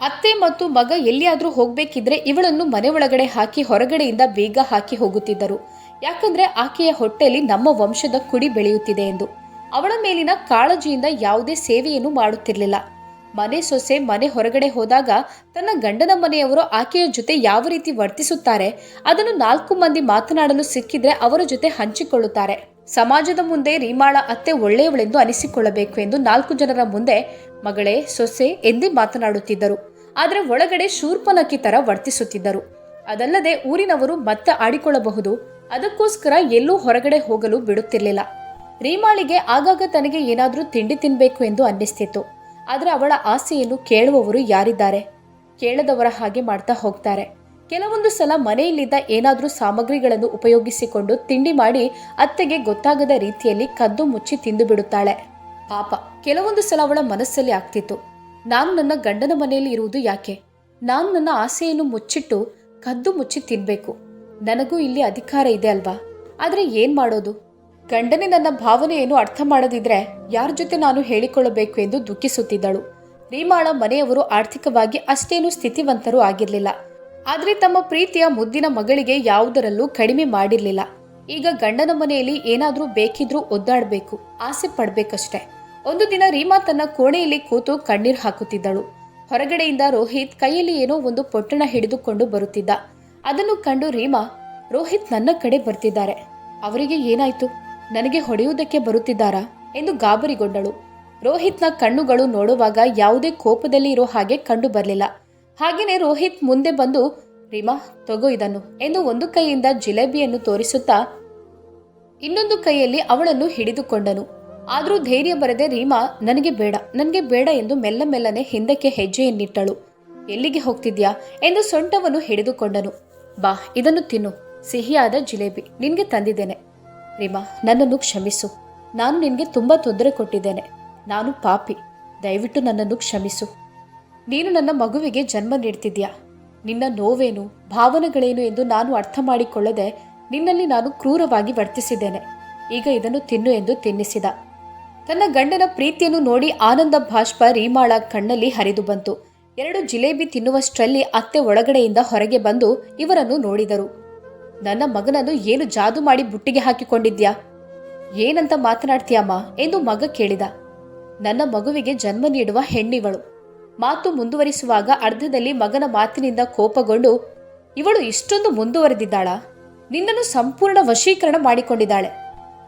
ಅತ್ತೆ ಮತ್ತು ಮಗ ಎಲ್ಲಿಯಾದರೂ ಹೋಗಬೇಕಿದ್ರೆ ಇವಳನ್ನು ಮನೆ ಒಳಗಡೆ ಹಾಕಿ ಹೊರಗಡೆಯಿಂದ ಬೇಗ ಹಾಕಿ ಹೋಗುತ್ತಿದ್ದರು. ಯಾಕಂದ್ರೆ ಆಕೆಯ ಹೊಟ್ಟೆಯಲ್ಲಿ ನಮ್ಮ ವಂಶದ ಕುಡಿ ಬೆಳೆಯುತ್ತಿದೆ ಎಂದು. ಅವಳ ಮೇಲಿನ ಕಾಳಜಿಯಿಂದ ಯಾವುದೇ ಸೇವೆಯನ್ನು ಮಾಡುತ್ತಿರಲಿಲ್ಲ. ಮನೆ ಸೊಸೆ ಮನೆ ಹೊರಗಡೆ ಹೋದಾಗ ತನ್ನ ಗಂಡನ ಮನೆಯವರು ಆಕೆಯ ಜೊತೆ ಯಾವ ರೀತಿ ವರ್ತಿಸುತ್ತಾರೆ, ಅದನ್ನು ನಾಲ್ಕು ಮಂದಿ ಮಾತನಾಡಲು ಸಿಕ್ಕಿದ್ರೆ ಅವರ ಜೊತೆ ಹಂಚಿಕೊಳ್ಳುತ್ತಾರೆ. ಸಮಾಜದ ಮುಂದೆ ರೀಮಾಳ ಅತ್ತೆ ಒಳ್ಳೆಯವಳೆಂದು ಅನಿಸಿಕೊಳ್ಳಬೇಕು ಎಂದು ನಾಲ್ಕು ಜನರ ಮುಂದೆ ಮಗಳೇ, ಸೊಸೆ ಎಂದೇ ಮಾತನಾಡುತ್ತಿದ್ದರು. ಆದರೆ ಒಳಗಡೆ ಶೂರ್ಪನಕ್ಕಿ ತರ ವರ್ತಿಸುತ್ತಿದ್ದರು. ಅದಲ್ಲದೆ ಊರಿನವರು ಮತ್ತೆ ಆಡಿಕೊಳ್ಳಬಹುದು. ಅದಕ್ಕೋಸ್ಕರ ಎಲ್ಲೂ ಹೊರಗಡೆ ಹೋಗಲು ಬಿಡುತ್ತಿರಲಿಲ್ಲ. ರೀಮಾಳಿಗೆ ಆಗಾಗ ತನಗೆ ಏನಾದರೂ ತಿಂಡಿ ತಿನ್ನಬೇಕು ಎಂದು ಅನ್ನಿಸ್ತಿತ್ತು. ಆದರೆ ಅವಳ ಆಸೆಯನ್ನು ಕೇಳುವವರು ಯಾರಿದ್ದಾರೆ? ಕೇಳದವರ ಹಾಗೆ ಮಾಡ್ತಾ ಹೋಗ್ತಾರೆ. ಕೆಲವೊಂದು ಸಲ ಮನೆಯಲ್ಲಿದ್ದ ಏನಾದರೂ ಸಾಮಗ್ರಿಗಳನ್ನು ಉಪಯೋಗಿಸಿಕೊಂಡು ತಿಂಡಿ ಮಾಡಿ ಅತ್ತೆಗೆ ಗೊತ್ತಾಗದ ರೀತಿಯಲ್ಲಿ ಕದ್ದು ಮುಚ್ಚಿ ತಿಂದು ಬಿಡುತ್ತಾಳೆ. ಪಾಪ, ಕೆಲವೊಂದು ಸಲ ಅವಳ ಮನಸ್ಸಲ್ಲಿ ಆಗ್ತಿತ್ತು. ನಾನು ನನ್ನ ಗಂಡನ ಮನೆಯಲ್ಲಿ ಇರುವುದು ಯಾಕೆ? ನಾನು ನನ್ನ ಆಸೆಯನ್ನು ಮುಚ್ಚಿಟ್ಟು ಕದ್ದು ಮುಚ್ಚಿ ತಿನ್ನಬೇಕು ನನಗೂ ಇಲ್ಲಿ ಅಧಿಕಾರ ಇದೆ ಅಲ್ವಾ? ಆದರೆ ಏನು ಮಾಡೋದು? ಗಂಡನೇ ನನ್ನ ಭಾವನೆಯನ್ನು ಅರ್ಥ ಮಾಡದಿದ್ರೆ ಯಾರ ಜೊತೆ ನಾನು ಹೇಳಿಕೊಳ್ಳಬೇಕು ಎಂದು ದುಃಖಿಸುತ್ತಿದ್ದಳು. ರೀಮಾಳ ಮನೆಯವರು ಆರ್ಥಿಕವಾಗಿ ಅಷ್ಟೇನು ಸ್ಥಿತಿವಂತರು ಆಗಿರಲಿಲ್ಲ. ಆದರೆ ತಮ್ಮ ಪ್ರೀತಿಯ ಮುದ್ದಿನ ಮಗಳಿಗೆ ಯಾವುದರಲ್ಲೂ ಕಡಿಮೆ ಮಾಡಿರಲಿಲ್ಲ. ಈಗ ಗಂಡನ ಮನೆಯಲ್ಲಿ ಏನಾದರೂ ಬೇಕಿದ್ರೂ ಒದ್ದಾಡಬೇಕು, ಆಸೆ ಪಡ್ಬೇಕಷ್ಟೆ. ಒಂದು ದಿನ ರೀಮಾ ತನ್ನ ಕೋಣೆಯಲ್ಲಿ ಕೂತು ಕಣ್ಣೀರ್ ಹಾಕುತ್ತಿದ್ದಳು. ಹೊರಗಡೆಯಿಂದ ರೋಹಿತ್ ಕೈಯಲ್ಲಿ ಏನೋ ಒಂದು ಪೊಟ್ಟಣ ಹಿಡಿದುಕೊಂಡು ಬರುತ್ತಿದ್ದ. ಅದನ್ನು ಕಂಡು ರೀಮಾ, ರೋಹಿತ್ ನನ್ನ ಕಡೆ ಬರ್ತಿದ್ದಾರೆ. ಅವರಿಗೆ ಏನಾಯ್ತು? ನನಗೆ ಹೊಡೆಯುವುದಕ್ಕೆ ಬರುತ್ತಿದ್ದಾರಾ? ಎಂದು ಗಾಬರಿಗೊಂಡಳು. ರೋಹಿತ್ನ ಕಣ್ಣುಗಳು ನೋಡುವಾಗ ಯಾವುದೇ ಕೋಪದಲ್ಲಿ ಇರೋ ಹಾಗೆ ಕಂಡು ಬರಲಿಲ್ಲ. ಹಾಗೇನೆ ರೋಹಿತ್ ಮುಂದೆ ಬಂದು, ರೀಮಾ, ತಗೋ ಇದನ್ನು, ಎಂದು ಒಂದು ಕೈಯಿಂದ ಜಿಲೇಬಿಯನ್ನು ತೋರಿಸುತ್ತಾ, ಇನ್ನೊಂದು ಕೈಯಲ್ಲಿ ಅವಳನ್ನು ಹಿಡಿದುಕೊಂಡನು. ಆದರೂ ಧೈರ್ಯ ಬರದೆ, ರೀಮಾ, ನನಗೆ ಬೇಡ ನನಗೆ ಬೇಡ, ಎಂದು ಮೆಲ್ಲ ಮೆಲ್ಲನೆ ಹಿಂದಕ್ಕೆ ಹೆಜ್ಜೆಯನ್ನಿಟ್ಟಳು. ಎಲ್ಲಿಗೆ ಹೋಗ್ತಿದ್ಯಾ? ಎಂದು ಸೊಂಟವನ್ನು ಹಿಡಿದುಕೊಂಡನು. ಬಾ, ಇದನ್ನು ತಿನ್ನು, ಸಿಹಿಯಾದ ಜಿಲೇಬಿ, ನಿನಗೆ ತಂದಿದ್ದೇನೆ. ರೀಮಾ ನನ್ನನ್ನು ಕ್ಷಮಿಸು. ನಾನು ನಿನಗೆ ತುಂಬ ತೊಂದರೆ ಕೊಟ್ಟಿದ್ದೇನೆ. ನಾನು ಪಾಪಿ. ದಯವಿಟ್ಟು ನನ್ನನ್ನು ಕ್ಷಮಿಸು. ನೀನು ನನ್ನ ಮಗುವಿಗೆ ಜನ್ಮ ನೀಡ್ತಿದ್ಯಾ? ನಿನ್ನ ನೋವೇನು, ಭಾವನೆಗಳೇನು ಎಂದು ನಾನು ಅರ್ಥ ಮಾಡಿಕೊಳ್ಳದೆ ನಿನ್ನಲ್ಲಿ ನಾನು ಕ್ರೂರವಾಗಿ ವರ್ತಿಸಿದ್ದೇನೆ. ಈಗ ಇದನ್ನು ತಿನ್ನು ಎಂದು ತಿನ್ನಿಸಿದ. ತನ್ನ ಗಂಡನ ಪ್ರೀತಿಯನ್ನು ನೋಡಿ ಆನಂದ ಭಾಷ್ಪ ರೀಮಾಳ ಕಣ್ಣಲ್ಲಿ ಹರಿದು ಬಂತು. ಎರಡು ಜಿಲೇಬಿ ತಿನ್ನುವಷ್ಟರಲ್ಲಿ ಅತ್ತೆ ಒಳಗಡೆಯಿಂದ ಹೊರಗೆ ಬಂದು ಇವರನ್ನು ನೋಡಿದರು. ನನ್ನ ಮಗನನ್ನು ಏನು ಜಾದು ಮಾಡಿ ಬುಟ್ಟಿಗೆ ಹಾಕಿಕೊಂಡಿದ್ಯಾ? ಏನಂತ ಮಾತನಾಡ್ತೀಯಮ್ಮ ಎಂದು ಮಗ ಕೇಳಿದ. ನನ್ನ ಮಗುವಿಗೆ ಜನ್ಮ ನೀಡುವ ಹೆಣ್ಣಿವಳು. ಮಾತು ಮುಂದುವರಿಸುವಾಗ ಅರ್ಧದಲ್ಲಿ ಮಗನ ಮಾತಿನಿಂದ ಕೋಪಗೊಂಡು, ಇವಳು ಇಷ್ಟೊಂದು ಮುಂದುವರೆದಿದ್ದಾಳ? ನಿನ್ನನ್ನು ಸಂಪೂರ್ಣ ವಶೀಕರಣ ಮಾಡಿಕೊಂಡಿದ್ದಾಳೆ.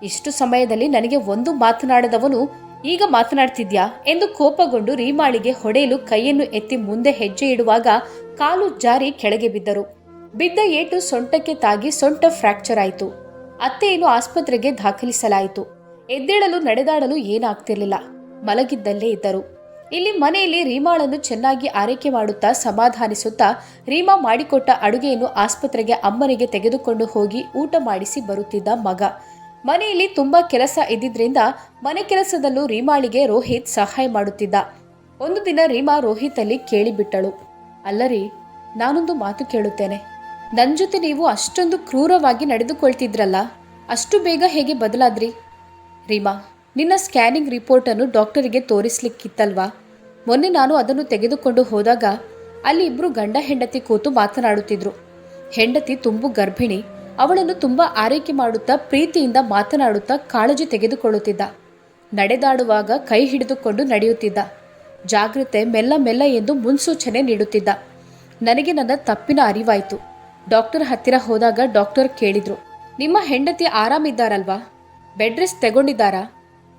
ಇಷ್ಟು ಸಮಯದಲ್ಲಿ ನನಗೆ ಒಂದು ಮಾತನಾಡದವನು ಈಗ ಮಾತನಾಡ್ತಿದ್ಯಾ? ಎಂದು ಕೋಪಗೊಂಡು ರೀಮಾಳಿಗೆ ಹೊಡೆಯಲು ಕೈಯನ್ನು ಎತ್ತಿ ಮುಂದೆ ಹೆಜ್ಜೆ ಇಡುವಾಗ ಕಾಲು ಜಾರಿ ಕೆಳಗೆ ಬಿದ್ದರು. ಬಿದ್ದ ಏಟು ಸೊಂಟಕ್ಕೆ ತಾಗಿ ಸೊಂಟ ಫ್ರಾಕ್ಚರ್ ಆಯಿತು. ಅತ್ತೆಯನ್ನು ಆಸ್ಪತ್ರೆಗೆ ದಾಖಲಿಸಲಾಯಿತು. ಎದ್ದೇಳಲು ನಡೆದಾಡಲು ಏನಾಗ್ತಿರ್ಲಿಲ್ಲ. ಮಲಗಿದ್ದಲ್ಲೇ ಇದ್ದರು. ಇಲ್ಲಿ ಮನೆಯಲ್ಲಿ ರೀಮಾಳನ್ನು ಚೆನ್ನಾಗಿ ಆರೈಕೆ ಮಾಡುತ್ತಾ ಸಮಾಧಾನಿಸುತ್ತಾ ರೀಮಾ ಮಾಡಿಕೊಟ್ಟ ಅಡುಗೆಯನ್ನು ಆಸ್ಪತ್ರೆಗೆ ಅಮ್ಮನಿಗೆ ತೆಗೆದುಕೊಂಡು ಹೋಗಿ ಊಟ ಮಾಡಿಸಿ ಬರುತ್ತಿದ್ದ ಮಗ. ಮನೆಯಲ್ಲಿ ತುಂಬಾ ಕೆಲಸ ಇದ್ದಿದ್ರಿಂದ ಮನೆ ಕೆಲಸದಲ್ಲೂ ರೀಮಾಳಿಗೆ ರೋಹಿತ್ ಸಹಾಯ ಮಾಡುತ್ತಿದ್ದ. ಒಂದು ದಿನ ರೀಮಾ ರೋಹಿತ್ ಅಲ್ಲಿ ಕೇಳಿಬಿಟ್ಟಳು. ಅಲ್ಲರಿ, ನಾನೊಂದು ಮಾತು ಕೇಳುತ್ತೇನೆ. ನನ್ನ ಜೊತೆ ನೀವು ಅಷ್ಟೊಂದು ಕ್ರೂರವಾಗಿ ನಡೆದುಕೊಳ್ತಿದ್ರಲ್ಲ, ಅಷ್ಟು ಬೇಗ ಹೇಗೆ ಬದಲಾದ್ರಿ? ರೀಮಾ, ನಿನ್ನ ಸ್ಕ್ಯಾನಿಂಗ್ ರಿಪೋರ್ಟನ್ನು ಡಾಕ್ಟರಿಗೆ ತೋರಿಸ್ಲಿಕ್ಕಿತ್ತಲ್ವಾ? ಮೊನ್ನೆ ನಾನು ಅದನ್ನು ತೆಗೆದುಕೊಂಡು ಹೋದಾಗ ಅಲ್ಲಿ ಇಬ್ರು ಗಂಡ ಹೆಂಡತಿ ಕೂತು ಮಾತನಾಡುತ್ತಿದ್ರು. ಹೆಂಡತಿ ತುಂಬು ಗರ್ಭಿಣಿ, ಅವಳನ್ನು ತುಂಬಾ ಆರೈಕೆ ಮಾಡುತ್ತಾ ಪ್ರೀತಿಯಿಂದ ಮಾತನಾಡುತ್ತಾ ಕಾಳಜಿ ತೆಗೆದುಕೊಳ್ಳುತ್ತಿದ್ದ. ನಡೆದಾಡುವಾಗ ಕೈ ಹಿಡಿದುಕೊಂಡು ನಡೆಯುತ್ತಿದ್ದ. ಜಾಗ್ರತೆ ಮೆಲ್ಲ ಮೆಲ್ಲ ಎಂದು ಮುನ್ಸೂಚನೆ ನೀಡುತ್ತಿದ್ದ. ನನಗೆ ನನ್ನ ತಪ್ಪಿನ ಅರಿವಾಯಿತು. ಡಾಕ್ಟರ್ ಹತ್ತಿರ ಹೋದಾಗ ಡಾಕ್ಟರ್ ಕೇಳಿದ್ರು, ನಿಮ್ಮ ಹೆಂಡತಿ ಆರಾಮಿದ್ದಾರಲ್ವಾ ಬೆಡ್ ರೆಸ್ಟ್ ತಗೊಂಡಿದ್ದಾರಾ?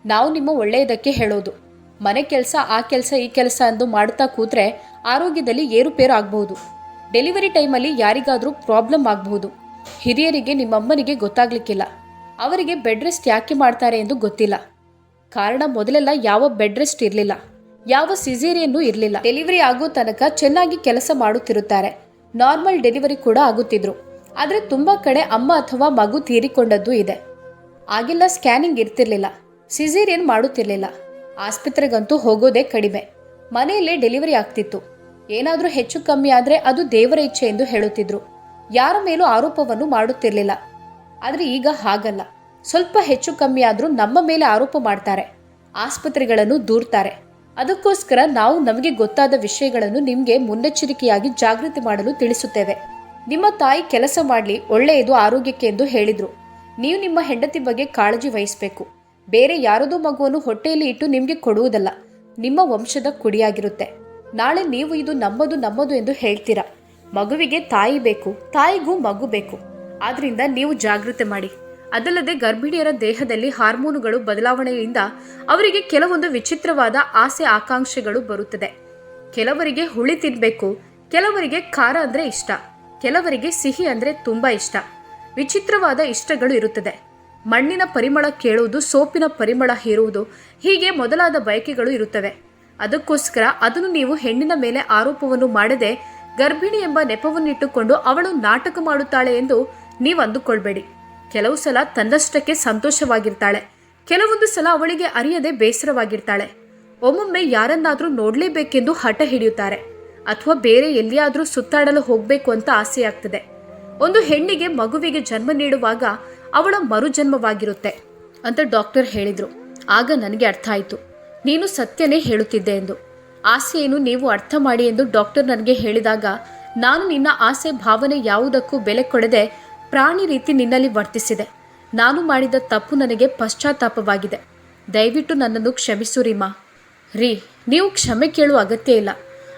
ನಾವು ನಿಮ್ಮ ಒಳ್ಳೆಯದಕ್ಕೆ ಹೇಳೋದು. ಮನೆ ಕೆಲಸ, ಆ ಕೆಲಸ, ಈ ಕೆಲಸ ಅಂದು ಮಾಡ್ತಾ ಕೂತ್ರೆ ಆರೋಗ್ಯದಲ್ಲಿ ಏರುಪೇರು ಆಗಬಹುದು. ಡೆಲಿವರಿ ಟೈಮಲ್ಲಿ ಯಾರಿಗಾದರೂ ಪ್ರಾಬ್ಲಮ್ ಆಗಬಹುದು. ಹಿರಿಯರಿಗೆ, ನಿಮ್ಮಮ್ಮನಿಗೆ ಗೊತ್ತಾಗ್ಲಿಕ್ಕಿಲ್ಲ. ಅವರಿಗೆ ಬೆಡ್ ರೆಸ್ಟ್ ಯಾಕೆ ಮಾಡ್ತಾರೆ ಎಂದು ಗೊತ್ತಿಲ್ಲ. ಕಾರಣ ಮೊದಲೆಲ್ಲ ಯಾವ ಬೆಡ್ ರೆಸ್ಟ್ ಇರಲಿಲ್ಲ. ಯಾವ ಸಿಸೇರಿಯನ್ನು ಇರಲಿಲ್ಲ. ಡೆಲಿವರಿ ಆಗೋ ತನಕ ಚೆನ್ನಾಗಿ ಕೆಲಸ ಮಾಡುತ್ತಿರುತ್ತಾರೆ. ನಾರ್ಮಲ್ ಡೆಲಿವರಿ ಕೂಡ ಆಗುತ್ತಿದ್ರು. ಆದರೆ ತುಂಬ ಕಡೆ ಅಮ್ಮ ಅಥವಾ ಮಗು ತೀರಿಕೊಂಡದ್ದು ಇದೆ. ಆಗಿಲ್ಲ, ಸ್ಕ್ಯಾನಿಂಗ್ ಇರ್ತಿರ್ಲಿಲ್ಲ. ಸಿಸೇರಿಯನ್ ಮಾಡುತ್ತಿರಲಿಲ್ಲ. ಆಸ್ಪತ್ರೆಗಂತೂ ಹೋಗೋದೇ ಕಡಿಮೆ. ಮನೆಯಲ್ಲೇ ಡೆಲಿವರಿ ಆಗ್ತಿತ್ತು. ಏನಾದರೂ ಹೆಚ್ಚು ಕಮ್ಮಿ ಆದರೆ ಅದು ದೇವರ ಇಚ್ಛೆ ಎಂದು ಹೇಳುತ್ತಿದ್ರು. ಯಾರ ಮೇಲೂ ಆರೋಪವನ್ನು ಮಾಡುತ್ತಿರಲಿಲ್ಲ. ಆದರೆ ಈಗ ಹಾಗಲ್ಲ. ಸ್ವಲ್ಪ ಹೆಚ್ಚು ಕಮ್ಮಿ ಆದರೂ ನಮ್ಮ ಮೇಲೆ ಆರೋಪ ಮಾಡ್ತಾರೆ. ಆಸ್ಪತ್ರೆಗಳನ್ನು ದೂರ್ತಾರೆ. ಅದಕ್ಕೋಸ್ಕರ ನಾವು ನಮಗೆ ಗೊತ್ತಾದ ವಿಷಯಗಳನ್ನು ನಿಮಗೆ ಮುನ್ನೆಚ್ಚರಿಕೆಯಾಗಿ ಜಾಗೃತಿ ಮಾಡಲು ತಿಳಿಸುತ್ತೇವೆ. ನಿಮ್ಮ ತಾಯಿ ಕೆಲಸ ಮಾಡಲಿ, ಒಳ್ಳೆಯದು, ಆರೋಗ್ಯಕ್ಕೆ ಎಂದು ಹೇಳಿದರು. ನೀವು ನಿಮ್ಮ ಹೆಂಡತಿ ಬಗ್ಗೆ ಕಾಳಜಿ ವಹಿಸಬೇಕು. ಬೇರೆ ಯಾರದೋ ಮಗುವನ್ನು ಹೊಟ್ಟೆಯಲ್ಲಿ ಇಟ್ಟು ನಿಮಗೆ ಕೊಡುವುದಲ್ಲ, ನಿಮ್ಮ ವಂಶದ ಕುಡಿಯಾಗಿರುತ್ತೆ. ನಾಳೆ ನೀವು ಇದು ನಮ್ಮದು ನಮ್ಮದು ಎಂದು ಹೇಳ್ತೀರಾ? ಮಗುವಿಗೆ ತಾಯಿ ಬೇಕು, ತಾಯಿಗೂ ಮಗು ಬೇಕು. ಆದ್ರಿಂದ ನೀವು ಜಾಗೃತೆ ಮಾಡಿ. ಅದಲ್ಲದೆ ಗರ್ಭಿಣಿಯರ ದೇಹದಲ್ಲಿ ಹಾರ್ಮೋನುಗಳು ಬದಲಾವಣೆಯಿಂದ ಅವರಿಗೆ ಕೆಲವೊಂದು ವಿಚಿತ್ರವಾದ ಆಸೆ ಆಕಾಂಕ್ಷೆಗಳು ಬರುತ್ತದೆ. ಕೆಲವರಿಗೆ ಹುಳಿ ತಿನ್ನಬೇಕು ಕೆಲವರಿಗೆ ಖಾರ ಅಂದರೆ ಇಷ್ಟ, ಕೆಲವರಿಗೆ ಸಿಹಿ ಅಂದ್ರೆ ತುಂಬಾ ಇಷ್ಟ. ವಿಚಿತ್ರವಾದ ಇಷ್ಟಗಳು ಇರುತ್ತದೆ. ಮಣ್ಣಿನ ಪರಿಮಳ ಕೇಳುವುದು, ಸೋಪಿನ ಪರಿಮಳ ಹೀರುವುದು ಹೀಗೆ ಮೊದಲಾದ ಬಯಕೆಗಳು ಇರುತ್ತವೆ. ಅದಕ್ಕೋಸ್ಕರ ಅದನ್ನು ನೀವು ಹೆಣ್ಣಿನ ಮೇಲೆ ಆರೋಪವನ್ನು ಮಾಡದೆ ಗರ್ಭಿಣಿ ಎಂಬ ನೆಪವನ್ನಿಟ್ಟುಕೊಂಡು ಅವಳು ನಾಟಕ ಮಾಡುತ್ತಾಳೆ ಎಂದು ನೀವು ಅಂದುಕೊಳ್ಬೇಡಿ ಕೆಲವು ಸಲ ತನ್ನಷ್ಟಕ್ಕೆ ಸಂತೋಷವಾಗಿರ್ತಾಳೆ. ಕೆಲವೊಂದು ಸಲ ಅವಳಿಗೆ ಅರಿಯದೆ ಬೇಸರವಾಗಿರ್ತಾಳೆ. ಒಮ್ಮೊಮ್ಮೆ ಯಾರನ್ನಾದರೂ ನೋಡಲೇಬೇಕೆಂದು ಹಠ ಹಿಡಿಯುತ್ತಾರೆ. ಅಥವಾ ಬೇರೆ ಎಲ್ಲಿಯಾದರೂ ಸುತ್ತಾಡಲು ಹೋಗಬೇಕು ಅಂತ ಆಸೆಯಾಗ್ತದೆ. ಒಂದು ಹೆಣ್ಣಿಗೆ ಮಗುವಿಗೆ ಜನ್ಮ ನೀಡುವಾಗ ಅವಳ ಮರುಜನ್ಮವಾಗಿರುತ್ತೆ ಅಂತ ಡಾಕ್ಟರ್ ಹೇಳಿದ್ರು. ಆಗ ನನಗೆ ಅರ್ಥ ಆಯಿತು. ನೀನು ಸತ್ಯನೇ ಹೇಳುತ್ತಿದ್ದೆ ಎಂದು. ಆಸೆಯನ್ನು ನೀವು ಅರ್ಥ ಮಾಡಿ ಎಂದು ಡಾಕ್ಟರ್ ನನಗೆ ಹೇಳಿದಾಗ, ನಾನು ನಿನ್ನ ಆಸೆ ಭಾವನೆ ಯಾವುದಕ್ಕೂ ಬೆಲೆ ಕೊಡದೆ ಪ್ರಾಣಿ ರೀತಿ ನಿನ್ನಲ್ಲಿ ವರ್ತಿಸಿದೆ. ನಾನು ಮಾಡಿದ ತಪ್ಪು ನನಗೆ ಪಶ್ಚಾತ್ತಾಪವಾಗಿದೆ. ದಯವಿಟ್ಟು ನನ್ನನ್ನು ಕ್ಷಮಿಸು ರೀಮಾ. ರೀ, ನೀವು ಕ್ಷಮೆ ಕೇಳುವ ಅಗತ್ಯ ಇಲ್ಲ.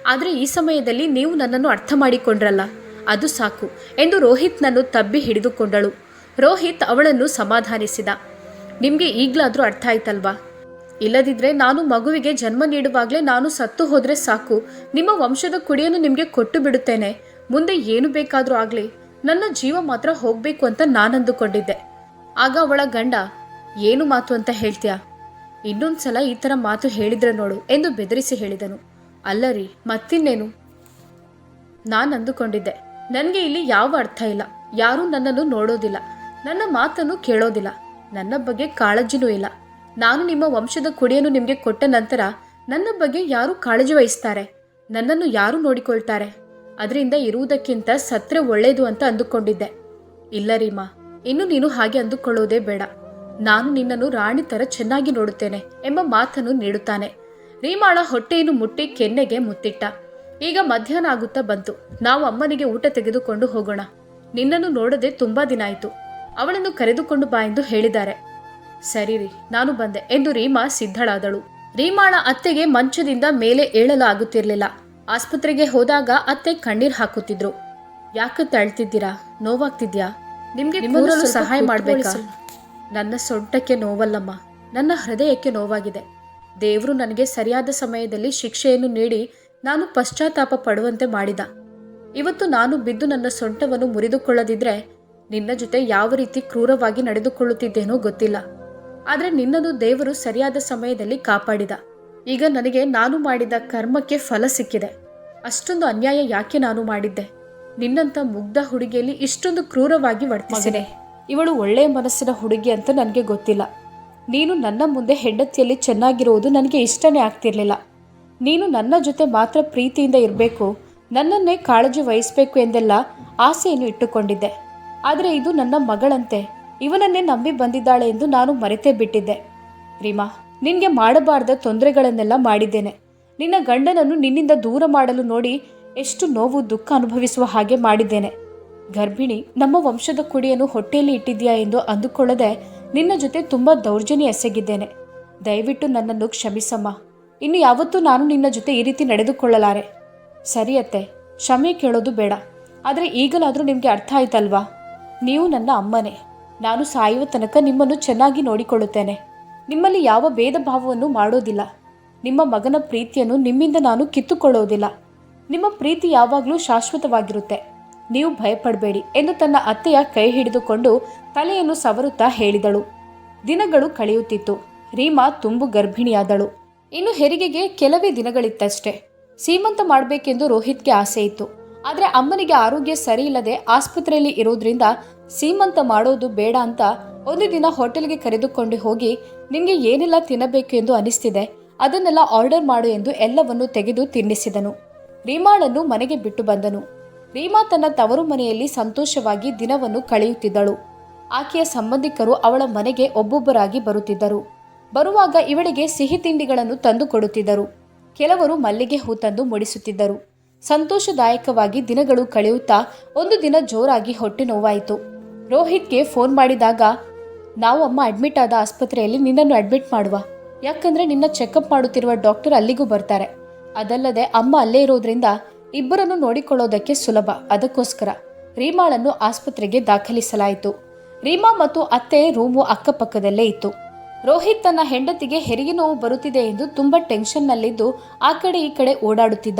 ಆದರೆ ಈ ಸಮಯದಲ್ಲಿ ನೀವು ನನ್ನನ್ನು ಅರ್ಥ ಮಾಡಿಕೊಂಡ್ರಲ್ಲ. ಅದು ಸಾಕು ಎಂದು ರೋಹಿತ್ನನ್ನು ತಬ್ಬಿ ಹಿಡಿದುಕೊಂಡಳು. ರೋಹಿತ್ ಅವಳನ್ನು ಸಮಾಧಾನಿಸಿದ. ನಿಮಗೆ ಈಗಲಾದರೂ ಅರ್ಥ ಆಯ್ತಲ್ವಾ? ಇಲ್ಲದಿದ್ರೆ ನಾನು ಮಗುವಿಗೆ ಜನ್ಮ ನೀಡುವಾಗಲೇ ನಾನು ಸತ್ತು ಹೋದರೆ ಸಾಕು. ನಿಮ್ಮ ವಂಶದ ಕುಡಿಯನ್ನು ನಿಮಗೆ ಕೊಟ್ಟು ಬಿಡುತ್ತೇನೆ. ಮುಂದೆ ಏನು ಬೇಕಾದರೂ ಆಗಲಿ. ನನ್ನ ಜೀವ ಮಾತ್ರ ಹೋಗಬೇಕು ಅಂತ ನಾನಂದುಕೊಂಡಿದ್ದೆ. ಆಗ ಅವಳ ಗಂಡ, ಏನು ಮಾತು ಅಂತ ಹೇಳ್ತೀಯಾ? ಇನ್ನೊಂದ್ಸಲ ಈ ಥರ ಮಾತು ಹೇಳಿದ್ರೆ ನೋಡು ಎಂದು ಬೆದರಿಸಿ ಹೇಳಿದನು. ಅಲ್ಲ ರೀ, ಮತ್ತಿನ್ನೇನು? ನಾನು ಅಂದುಕೊಂಡಿದ್ದೆ ನನಗೆ ಇಲ್ಲಿ ಯಾವ ಅರ್ಥ ಇಲ್ಲ. ಯಾರೂ ನನ್ನನ್ನು ನೋಡೋದಿಲ್ಲ. ನನ್ನ ಮಾತನ್ನು ಕೇಳೋದಿಲ್ಲ. ನನ್ನ ಬಗ್ಗೆ ಕಾಳಜಿನೂ ಇಲ್ಲ. ನಾನು ನಿಮ್ಮ ವಂಶದ ಕುಡಿಯನ್ನು ನಿಮಗೆ ಕೊಟ್ಟ ನಂತರ ನನ್ನ ಬಗ್ಗೆ ಯಾರು ಕಾಳಜಿ ವಹಿಸ್ತಾರೆ? ನನ್ನನ್ನು ಯಾರು ನೋಡಿಕೊಳ್ತಾರೆ? ಅದರಿಂದ ಇರುವುದಕ್ಕಿಂತ ಸತ್ರೆ ಒಳ್ಳೆಯದು ಅಂತ ಅಂದುಕೊಂಡಿದ್ದೆ. ಇಲ್ಲ ರೀಮಾ, ಇನ್ನು ನೀನು ಹಾಗೆ ಅಂದುಕೊಳ್ಳೋದೇ ಬೇಡ. ನಾನು ನಿನ್ನನ್ನು ರಾಣಿ ತರ ಚೆನ್ನಾಗಿ ನೋಡುತ್ತೇನೆ ಎಂಬ ಮಾತನ್ನು ನೀಡುತ್ತಾನೆ. ರೀಮಾಳ ಹೊಟ್ಟೆಯನ್ನು ಮುಟ್ಟಿ ಕೆನ್ನೆಗೆ ಮುತ್ತಿಟ್ಟ. ಈಗ ಮಧ್ಯಾಹ್ನ ಆಗುತ್ತಾ ಬಂತು. ನಾವು ಅಮ್ಮನಿಗೆ ಊಟ ತೆಗೆದುಕೊಂಡು ಹೋಗೋಣ. ನಿನ್ನನ್ನು ನೋಡದೆ ತುಂಬಾ ದಿನ ಆಯಿತು. ಅವಳನ್ನು ಕರೆದುಕೊಂಡು ಬಾ ಎಂದು ಹೇಳಿದ್ದಾರೆ. ಸರಿ ರೀ, ನಾನು ಬಂದೆ ಎಂದು ರೀಮಾ ಸಿದ್ಧಳಾದಳು. ರೀಮಾಳ ಅತ್ತೆಗೆ ಮಂಚದಿಂದ ಮೇಲೆ ಏಳಲು ಆಗುತ್ತಿರಲಿಲ್ಲ ಆಸ್ಪತ್ರೆಗೆ ಹೋದಾಗ ಅತ್ತೆ ಕಣ್ಣೀರ್ ಹಾಕುತ್ತಿದ್ರು. ಯಾಕೆ ತಳ್ತಿದ್ದೀರಾ? ನೋವಾಗ್ತಿದ್ಯಾ? ನಿಮ್ಗೆ ಕೂರಲು ಸಹಾಯ ಮಾಡ್ಬೇಕಾ ನನ್ನ ಸೊಂಟಕ್ಕೆ ನೋವಲ್ಲಮ್ಮ. ನನ್ನ ಹೃದಯಕ್ಕೆ ನೋವಾಗಿದೆ. ದೇವರು ನನಗೆ ಸರಿಯಾದ ಸಮಯದಲ್ಲಿ ಶಿಕ್ಷೆಯನ್ನು ನೀಡಿ ನಾನು ಪಶ್ಚಾತ್ತಾಪ ಪಡುವಂತೆ ಮಾಡಿದ. ಇವತ್ತು ನಾನು ಬಿದ್ದು ನನ್ನ ಸೊಂಟವನ್ನು ಮುರಿದುಕೊಳ್ಳದಿದ್ರೆ ನಿನ್ನ ಜೊತೆ ಯಾವ ರೀತಿ ಕ್ರೂರವಾಗಿ ನಡೆದುಕೊಳ್ಳುತ್ತಿದ್ದೇನೋ ಗೊತ್ತಿಲ್ಲ. ಆದರೆ ನಿನ್ನನ್ನು ದೇವರು ಸರಿಯಾದ ಸಮಯದಲ್ಲಿ ಕಾಪಾಡಿದ. ಈಗ ನನಗೆ ನಾನು ಮಾಡಿದ ಕರ್ಮಕ್ಕೆ ಫಲ ಸಿಕ್ಕಿದೆ. ಅಷ್ಟೊಂದು ಅನ್ಯಾಯ ಯಾಕೆ ನಾನು ಮಾಡಿದ್ದೆ? ನಿನ್ನಂತ ಮುಗ್ಧ ಹುಡುಗಿಯಲ್ಲಿ ಇಷ್ಟೊಂದು ಕ್ರೂರವಾಗಿ ವರ್ತಿಸಿದೆ. ಇವಳು ಒಳ್ಳೆಯ ಮನಸ್ಸಿನ ಹುಡುಗಿ ಅಂತ ನನಗೆ ಗೊತ್ತಿಲ್ಲ. ನೀನು ನನ್ನ ಮುಂದೆ ಹೆಂಡತಿಯಲ್ಲಿ ಚೆನ್ನಾಗಿರುವುದು ನನಗೆ ಇಷ್ಟನೇ ಆಗ್ತಿರ್ಲಿಲ್ಲ. ನೀನು ನನ್ನ ಜೊತೆ ಮಾತ್ರ ಪ್ರೀತಿಯಿಂದ ಇರಬೇಕು, ನನ್ನನ್ನೇ ಕಾಳಜಿ ವಹಿಸಬೇಕು ಎಂದೆಲ್ಲ ಆಸೆಯನ್ನು ಇಟ್ಟುಕೊಂಡಿದ್ದೆ. ಆದರೆ ಇದು ನನ್ನ ಮಗಳಂತೆ, ಇವನನ್ನೇ ನಂಬಿ ಬಂದಿದ್ದಾಳೆ ಎಂದು ನಾನು ಮರೆತೇ ಬಿಟ್ಟಿದ್ದೆ. ರೀಮಾ ನಿನ್ಗೆ ಮಾಡಬಾರ್ದ ತೊಂದರೆಗಳನ್ನೆಲ್ಲ ಮಾಡಿದ್ದೇನೆ. ನಿನ್ನ ಗಂಡನನ್ನು ನಿನ್ನಿಂದ ದೂರ ಮಾಡಲು ನೋಡಿ ಎಷ್ಟು ನೋವು ದುಃಖ ಅನುಭವಿಸುವ ಹಾಗೆ ಮಾಡಿದ್ದೇನೆ. ಗರ್ಭಿಣಿ, ನಮ್ಮ ವಂಶದ ಕುಡಿಯನ್ನು ಹೊಟ್ಟೆಯಲ್ಲಿ ಇಟ್ಟಿದ್ಯಾ ಎಂದು ಅಂದುಕೊಳ್ಳದೆ ನಿನ್ನ ಜೊತೆ ತುಂಬ ದೌರ್ಜನ್ಯ ಎಸಗಿದ್ದೇನೆ. ದಯವಿಟ್ಟು ನನ್ನನ್ನು ಕ್ಷಮಿಸಮ್ಮ. ಇನ್ನು ಯಾವತ್ತೂ ನಾನು ನಿನ್ನ ಜೊತೆ ಈ ರೀತಿ ನಡೆದುಕೊಳ್ಳಲಾರೆ. ಸರಿಯತ್ತೆ ಕ್ಷಮೆ ಕೇಳೋದು ಬೇಡ. ಆದರೆ ಈಗಲಾದರೂ ನಿಮಗೆ ಅರ್ಥ ಆಯ್ತಲ್ವಾ? ನೀವು ನನ್ನ ಅಮ್ಮನೇ. ನಾನು ಸಾಯುವ ತನಕ ನಿಮ್ಮನ್ನು ಚೆನ್ನಾಗಿ ನೋಡಿಕೊಳ್ಳುತ್ತೇನೆ. ನಿಮ್ಮಲ್ಲಿ ಯಾವ ಭೇದ ಭಾವವನ್ನು ಮಾಡೋದಿಲ್ಲ. ನಿಮ್ಮ ಮಗನ ಪ್ರೀತಿಯನ್ನು ನಿಮ್ಮಿಂದ ನಾನು ಕಿತ್ತುಕೊಳ್ಳೋದಿಲ್ಲ. ನಿಮ್ಮ ಪ್ರೀತಿ ಯಾವಾಗಲೂ ಶಾಶ್ವತವಾಗಿರುತ್ತೆ. ನೀವು ಭಯಪಡಬೇಡಿ ಎಂದು ತನ್ನ ಅತ್ತೆಯ ಕೈ ಹಿಡಿದುಕೊಂಡು ತಲೆಯನ್ನು ಸವರುತ್ತಾ ಹೇಳಿದಳು. ದಿನಗಳು ಕಳೆಯುತ್ತಿತ್ತು. ರೀಮಾ ತುಂಬು ಗರ್ಭಿಣಿಯಾದಳು. ಇನ್ನು ಹೆರಿಗೆಗೆ ಕೆಲವೇ ದಿನಗಳಿತ್ತಷ್ಟೇ. ಸೀಮಂತ ಮಾಡಬೇಕೆಂದು ರೋಹಿತ್ಗೆ ಆಸೆ ಇತ್ತು ಆದರೆ ಅಮ್ಮನಿಗೆ ಆರೋಗ್ಯ ಸರಿಯಿಲ್ಲದೆ ಆಸ್ಪತ್ರೆಯಲ್ಲಿ ಇರೋದ್ರಿಂದ ಸೀಮಂತ ಮಾಡೋದು ಬೇಡ ಅಂತ ಒಂದು ದಿನ ಹೋಟೆಲ್ಗೆ ಕರೆದುಕೊಂಡು ಹೋಗಿ ನಿನಗೆ ಏನೆಲ್ಲ ತಿನ್ನಬೇಕು ಎಂದು ಅನಿಸ್ತಿದೆ, ಅದನ್ನೆಲ್ಲ ಆರ್ಡರ್ ಮಾಡು ಎಂದು ಎಲ್ಲವನ್ನು ತೆಗೆದು ತಿನ್ನಿಸಿದನು. ರೀಮಾಳನ್ನು ಮನೆಗೆ ಬಿಟ್ಟು ಬಂದನು. ರೀಮಾ ತನ್ನ ತವರು ಮನೆಯಲ್ಲಿ ಸಂತೋಷವಾಗಿ ದಿನವನ್ನು ಕಳೆಯುತ್ತಿದ್ದಳು. ಆಕೆಯ ಸಂಬಂಧಿಕರು ಅವಳ ಮನೆಗೆ ಒಬ್ಬೊಬ್ಬರಾಗಿ ಬರುತ್ತಿದ್ದರು. ಬರುವಾಗ ಇವಳಿಗೆ ಸಿಹಿ ತಿಂಡಿಗಳನ್ನು ತಂದು ಕೊಡುತ್ತಿದ್ದರು. ಕೆಲವರು ಮಲ್ಲಿಗೆ ಹೂ ತಂದು ಮುಡಿಸುತ್ತಿದ್ದರು. ಸಂತೋಷದಾಯಕವಾಗಿ ದಿನಗಳು ಕಳೆಯುತ್ತಾ ಒಂದು ದಿನ ಜೋರಾಗಿ ಹೊಟ್ಟೆ ನೋವಾಯಿತು. ರೋಹಿತ್ಗೆ ಫೋನ್ ಮಾಡಿದಾಗ, ನಾವು ಅಮ್ಮ ಅಡ್ಮಿಟ್ ಆದ ಆಸ್ಪತ್ರೆಯಲ್ಲಿ ನಿನ್ನನ್ನು ಅಡ್ಮಿಟ್ ಮಾಡುವ. ಯಾಕಂದ್ರೆ ನಿನ್ನ ಚೆಕಪ್ ಮಾಡುತ್ತಿರುವ ಡಾಕ್ಟರ್ ಅಲ್ಲಿಗೂ ಬರ್ತಾರೆ. ಅದಲ್ಲದೆ ಅಮ್ಮ ಅಲ್ಲೇ ಇರೋದ್ರಿಂದ ಇಬ್ಬರನ್ನು ನೋಡಿಕೊಳ್ಳೋದಕ್ಕೆ ಸುಲಭ. ಅದಕ್ಕೋಸ್ಕರ ರೀಮಾಳನ್ನು ಆಸ್ಪತ್ರೆಗೆ ದಾಖಲಿಸಲಾಯಿತು. ರೀಮಾ ಮತ್ತು ಅತ್ತೆ ರೂಮು ಅಕ್ಕಪಕ್ಕದಲ್ಲೇ ಇತ್ತು. ರೋಹಿತ್ ತನ್ನ ಹೆಂಡತಿಗೆ ಹೆರಿಗೆ ನೋವು ಬರುತ್ತಿದೆ ಎಂದು ತುಂಬಾ ಟೆನ್ಷನ್ನಲ್ಲಿದ್ದು ಆ ಕಡೆ ಈ ಕಡೆ ಓಡಾಡುತ್ತಿದ್ದ.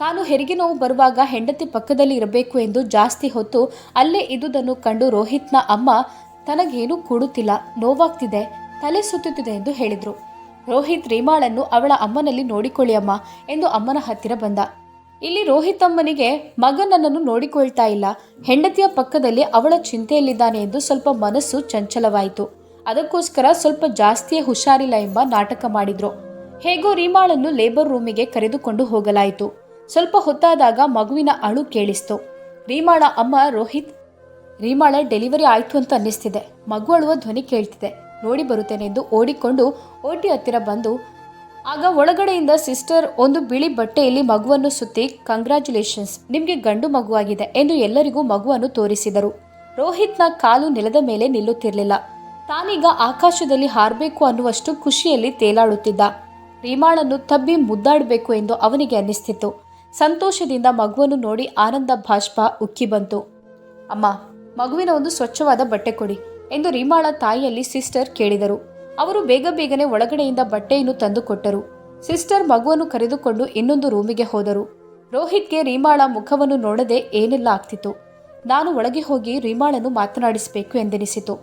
ತಾನು ಹೆರಿಗೆ ನೋವು ಬರುವಾಗ ಹೆಂಡತಿ ಪಕ್ಕದಲ್ಲಿ ಇರಬೇಕು ಎಂದು ಜಾಸ್ತಿ ಹೊತ್ತು ಅಲ್ಲೇ ಇದ್ದುದನ್ನು ಕಂಡು ರೋಹಿತ್ನ ಅಮ್ಮ, ತನಗೇನು ಕೂಡುತ್ತಿಲ್ಲ, ನೋವಾಗ್ತಿದೆ, ತಲೆ ಸುತ್ತುತ್ತಿದೆ ಎಂದು ಹೇಳಿದ್ರು. ರೋಹಿತ್, ರೀಮಾಳನ್ನು ಅವಳ ಅಮ್ಮನಲ್ಲಿ ನೋಡಿಕೊಳ್ಳಿ ಅಮ್ಮ ಎಂದು ಅಮ್ಮನ ಹತ್ತಿರ ಬಂದ. ಇಲ್ಲಿ ರೋಹಿತ್ ಅಮ್ಮನಿಗೆ ನನ್ನನ್ನು ನೋಡಿಕೊಳ್ತಾ ಇಲ್ಲ, ಹೆಂಡತಿಯ ಪಕ್ಕದಲ್ಲಿ ಅವಳ ಚಿಂತೆಯಲ್ಲಿದ್ದಾನೆ ಎಂದು ಸ್ವಲ್ಪ ಮನಸ್ಸು ಚಂಚಲವಾಯಿತು. ಅದಕ್ಕೋಸ್ಕರ ಸ್ವಲ್ಪ ಜಾಸ್ತಿಯೇ ಹುಷಾರಿಲ್ಲ ಎಂಬ ನಾಟಕ ಮಾಡಿದ್ರು. ಹೇಗೋ ರೀಮಾಳನ್ನು ಲೇಬರ್ ರೂಮಿಗೆ ಕರೆದುಕೊಂಡು ಹೋಗಲಾಯಿತು. ಸ್ವಲ್ಪ ಹೊತ್ತಾದಾಗ ಮಗುವಿನ ಅಳು ಕೇಳಿಸ್ತು. ರೀಮಾಳ ಅಮ್ಮ, ರೋಹಿತ್. ರೀಮಾಳ ಡೆಲಿವರಿ ಆಯ್ತು ಅಂತ ಅನ್ನಿಸ್ತಿದೆ. ಮಗು ಅಳುವ ಧ್ವನಿ ಕೇಳ್ತಿದೆ. ನೋಡಿ ಬರುತ್ತೇನೆ ಎಂದು ಓಡಿಕೊಂಡು ಓಟಿ ಹತ್ತಿರ ಬಂದು, ಆಗ ಒಳಗಡೆಯಿಂದ ಸಿಸ್ಟರ್ ಒಂದು ಬಿಳಿ ಬಟ್ಟೆಯಲ್ಲಿ ಮಗುವನ್ನು ಸುತ್ತಿ, ಕಂಗ್ರ್ಯಾಚುಲೇಷನ್ಸ್. ನಿಮಗೆ ಗಂಡು ಮಗುವಾಗಿದೆ ಎಂದು ಎಲ್ಲರಿಗೂ ಮಗುವನ್ನು ತೋರಿಸಿದರು. ರೋಹಿತ್ನ ಕಾಲು ನೆಲದ ಮೇಲೆ ನಿಲ್ಲುತ್ತಿರಲಿಲ್ಲ. ತಾನೀಗ ಆಕಾಶದಲ್ಲಿ ಹಾರಬೇಕು ಅನ್ನುವಷ್ಟು ಖುಷಿಯಲ್ಲಿ ತೇಲಾಡುತ್ತಿದ್ದ. ರೀಮಾಳನ್ನು ತಬ್ಬಿ ಮುದ್ದಾಡಬೇಕು ಎಂದು ಅವನಿಗೆ ಅನ್ನಿಸ್ತಿತ್ತು. ಸಂತೋಷದಿಂದ ಮಗುವನ್ನು ನೋಡಿ ಆನಂದ ಭಾಷ್ಪ ಉಕ್ಕಿ ಬಂತು. ಅಮ್ಮ, ಮಗುವಿನ ಒಂದು ಸ್ವಚ್ಛವಾದ ಬಟ್ಟೆ ಕೊಡಿ ಎಂದು ರೀಮಾಳ ತಾಯಿಯಲ್ಲಿ ಸಿಸ್ಟರ್ ಕೇಳಿದರು. ಅವರು ಬೇಗ ಬೇಗನೆ ಒಳಗಡೆಯಿಂದ ಬಟ್ಟೆಯನ್ನು ತಂದುಕೊಟ್ಟರು ಸಿಸ್ಟರ್ ಮಗುವನ್ನು ಕರೆದುಕೊಂಡು ಇನ್ನೊಂದು ರೂಮಿಗೆ ಹೋದರು. ರೋಹಿತ್ಗೆ ರೀಮಾಳ ಮುಖವನ್ನು ನೋಡದೆ ಏನೆಲ್ಲ ಆಗ್ತಿತ್ತು? ನಾನು ಒಳಗೆ ಹೋಗಿ ರೀಮಾಳನ್ನು ಮಾತನಾಡಿಸಬೇಕು ಎಂದೆನಿಸಿತು.